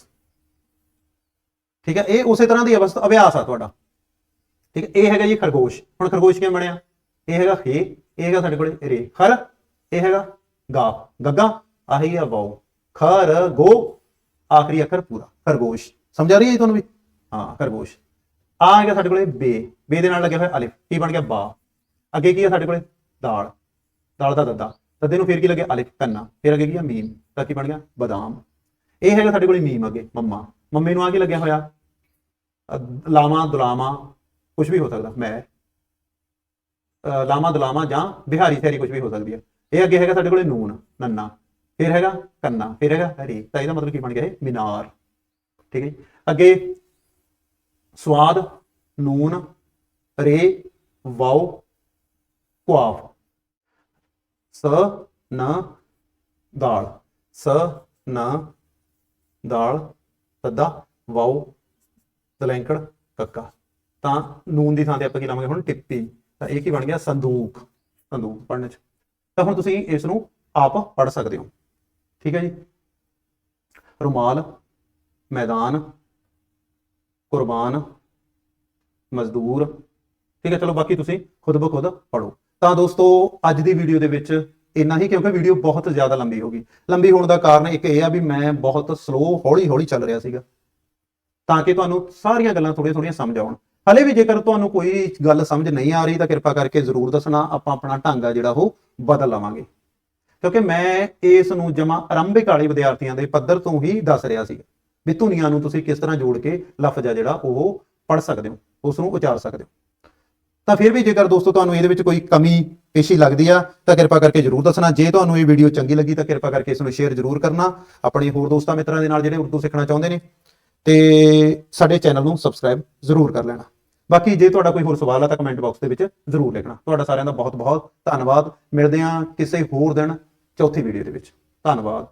ਠੀਕ ਹੈ ਇਹ ਉਸੇ ਤਰ੍ਹਾਂ ਦੀ ਅਵਸਥਾ, ਅਭਿਆਸ ਆ ਤੁਹਾਡਾ। ਠੀਕ ਹੈ ਇਹ ਹੈਗਾ ਜੀ ਖਰਗੋਸ਼। ਹੁਣ ਖਰਗੋਸ਼ ਕਿਵੇਂ ਬਣਿਆ? ਇਹ ਹੈਗਾ ਹੇ ਇਹ ਹੈਗਾ ਸਾਡੇ ਕੋਲੇ ਰੇ ਖਰ ਇਹ ਹੈਗਾ ਗਾ ਗੱਗਾ ਆਹੀ ਆ ਵਾਓ ਖਰ ਗੋ ਆਖਰੀ ਅੱਖਰ ਪੂਰਾ ਖਰਗੋਸ਼। ਸਮਝ ਆ ਰਹੀ ਹੈ ਜੀ ਤੁਹਾਨੂੰ ਵੀ? ਹਾਂ ਖਰਗੋਸ਼। ਆ ਹੈਗਾ ਸਾਡੇ ਕੋਲੇ ਬੇ ਬੇ ਦੇ ਨਾਲ ਲੱਗਿਆ ਹੋਇਆ ਅਲਿਫ। ਕੀ ਬਣ ਗਿਆ? ਬਾ। ਅੱਗੇ ਕੀ ਹੈ ਸਾਡੇ ਕੋਲੇ? ਦਾਲ। ਦਾਲ ਦਾ ਦੱਦਾ। ਦੱਦੇ ਨੂੰ ਫੇਰ ਕੀ ਲੱਗਿਆ? ਅਲਿਫ ਕੰਨਾ। ਫਿਰ ਅੱਗੇ ਕੀ ਆ? ਮੀਮ। ਤਾਂ ਕੀ ਬਣ ਗਿਆ? ਬਦਾਮ। ਇਹ ਹੈਗਾ ਸਾਡੇ ਕੋਲੇ ਮੀਮ ਅੱਗੇ ਮੰਮਾ। ਮੰਮੀ ਨੂੰ ਆ ਕੀ ਲੱਗਿਆ ਹੋਇਆ? ਅ, ਲਾਮਾ ਕੁਝ ਵੀ ਹੋ ਸਕਦਾ ਮੈਂ ਅ, ਲਾਮਾ ਦੁਲਾਮਾ ਜਾਂ ਬਿਹਾਰੀ ਸੈਰੀ ਕੁਝ ਵੀ ਹੋ ਸਕਦੀ ਹੈ ਇਹ ਅੱਗੇ ਹੈਗਾ ਸਾਡੇ ਕੋਲੇ ਨੂਨ ਨੰਨਾ ਫਿਰ ਹੈਗਾ ਕੰਨਾ ਫਿਰ ਹੈਗਾ ਹਰੀ। ਤਾਂ ਇਹਦਾ ਮਤਲਬ ਕੀ ਬਣ ਗਿਆ ਇਹ ਮੀਨਾਰ। ਠੀਕ ਹੈ ਜੀ? ਅੱਗੇ ਸਵਾਦ ਨੂਨ ਰੇ ਵਾਓ ਕੁਆਫ। ਸ ਨ ਦਾਲ। ਸ ਨ ਦਾਲ ਤਦਾ ਵਾਓ ਦਲੈਂਕੜ ਕੱਕਾ। ਤਾਂ ਨੂਨ ਦੀ ਥਾਂ ਤੇ ਆਪਾਂ ਕੀ ਲਾਵਾਂਗੇ ਹੁਣ ਟਿੱਪੀ। ਤਾਂ ਇਹ ਕੀ ਬਣ ਗਿਆ? ਸੰਦੂਕ। ਸੰਦੂਕ ਪੜ੍ਹਨ ਚ। ਤਾਂ ਹੁਣ ਤੁਸੀਂ ਇਸ ਨੂੰ ਆਪ ਪੜ੍ਹ ਸਕਦੇ ਹੋ। ਠੀਕ ਹੈ ਜੀ? ਰੁਮਾਲ, ਮੈਦਾਨ, ਕੁਰਬਾਨ, ਮਜ਼ਦੂਰ। ਠੀਕ ਹੈ, ਚਲੋ ਬਾਕੀ ਤੁਸੀਂ ਖੁਦ ਬਖੁਦ ਪੜੋ ਤਾਂ ਦੋਸਤੋ, ਅੱਜ ਦੀ ਵੀਡੀਓ ਦੇ ਵਿੱਚ ਇੰਨਾ ਹੀ, ਕਿਉਂਕਿ ਵੀਡੀਓ ਬਹੁਤ ਜ਼ਿਆਦਾ ਲੰਬੀ ਹੋ ਗਈ। ਲੰਬੀ ਹੋਣ ਦਾ ਕਾਰਨ ਇੱਕ ਇਹ ਆ ਵੀ ਮੈਂ ਬਹੁਤ ਸਲੋ ਹੌਲੀ ਹੌਲੀ ਚੱਲ ਰਿਹਾ ਸੀਗਾ। ਤਾਂ ਕਿ ਤੁਹਾਨੂੰ ਸਾਰੀਆਂ ਗੱਲਾਂ ਥੋੜੀਆਂ ਥੋੜੀਆਂ ਸਮਝ ਆਉਣ। ਹਲੇ ਵੀ ਜੇਕਰ ਤੁਹਾਨੂੰ ਕੋਈ ਗੱਲ ਸਮਝ ਨਹੀਂ ਆ ਰਹੀ ਤਾਂ ਕਿਰਪਾ ਕਰਕੇ ਜ਼ਰੂਰ ਦੱਸਣਾ, ਆਪਾਂ ਆਪਣਾ ਢੰਗ ਆ ਜਿਹੜਾ ਉਹ ਬਦਲ ਲਵਾਂਗੇ। ਕਿਉਂਕਿ ਮੈਂ ਇਸ ਨੂੰ ਜਮਾ ਆਰੰਭਿਕ ਵਾਲੇ ਵਿਦਿਆਰਥੀਆਂ ਦੇ ਪੱਧਰ ਤੋਂ ਹੀ ਦੱਸ ਰਿਹਾ ਸੀ ਵੀ ਧੁਨੀਆਂ ਨੂੰ ਤੁਸੀਂ ਕਿਸ ਤਰ੍ਹਾਂ ਜੋੜ ਕੇ ਲਫ਼ਜ਼ ਆ ਜਿਹੜਾ ਉਹ ਪੜ੍ਹ ਸਕਦੇ ਹੋ, ਉਸ ਨੂੰ ਉਚਾਰ ਸਕਦੇ ਹੋ। ਤਾਂ ਫਿਰ ਵੀ ਜੇਕਰ ਦੋਸਤੋ ਤੁਹਾਨੂੰ ਇਹਦੇ ਵਿੱਚ ਕੋਈ ਕਮੀ, ਪੇਸ਼ੀ ਲੱਗਦੀ ਆ, ਤਾਂ ਕਿਰਪਾ ਕਰਕੇ ਜਰੂਰ ਦੱਸਣਾ। ਜੇ ਤੁਹਾਨੂੰ ਇਹ ਵੀਡੀਓ ਚੰਗੀ ਲੱਗੀ ਤਾਂ ਕਿਰਪਾ ਕਰਕੇ ਇਸ ਨੂੰ ਸ਼ੇਅਰ ਜਰੂਰ ਕਰਨਾ। ਆਪਣੇ ਹੋਰ ਦੋਸਤਾਂ ਮਿੱਤਰਾਂ ਦੇ ਨਾਲ ਜਿਹੜੇ ਉਰਦੂ ਸਿੱਖਣਾ ਚਾਹੁੰਦੇ ਨੇ, ਤੇ ਸਾਡੇ ਚੈਨਲ ਨੂੰ ਸਬਸਕ੍ਰਾਈਬ ਜ਼ਰੂਰ ਕਰ ਲੈਣਾ। ਬਾਕੀ ਜੇ ਤੁਹਾਡਾ ਕੋਈ ਹੋਰ ਸਵਾਲ ਆ ਤਾਂ ਕਮੈਂਟ ਬਾਕਸ ਦੇ ਵਿੱਚ ਜ਼ਰੂਰ ਲਿਖਣਾ। ਤੁਹਾਡਾ ਸਾਰਿਆਂ ਦਾ ਬਹੁਤ ਬਹੁਤ ਧੰਨਵਾਦ। ਮਿਲਦੇ ਹਾਂ ਕਿਸੇ ਹੋਰ ਦਿਨ ਚੌਥੀ ਵੀਡੀਓ ਦੇ ਵਿੱਚ। ਧੰਨਵਾਦ।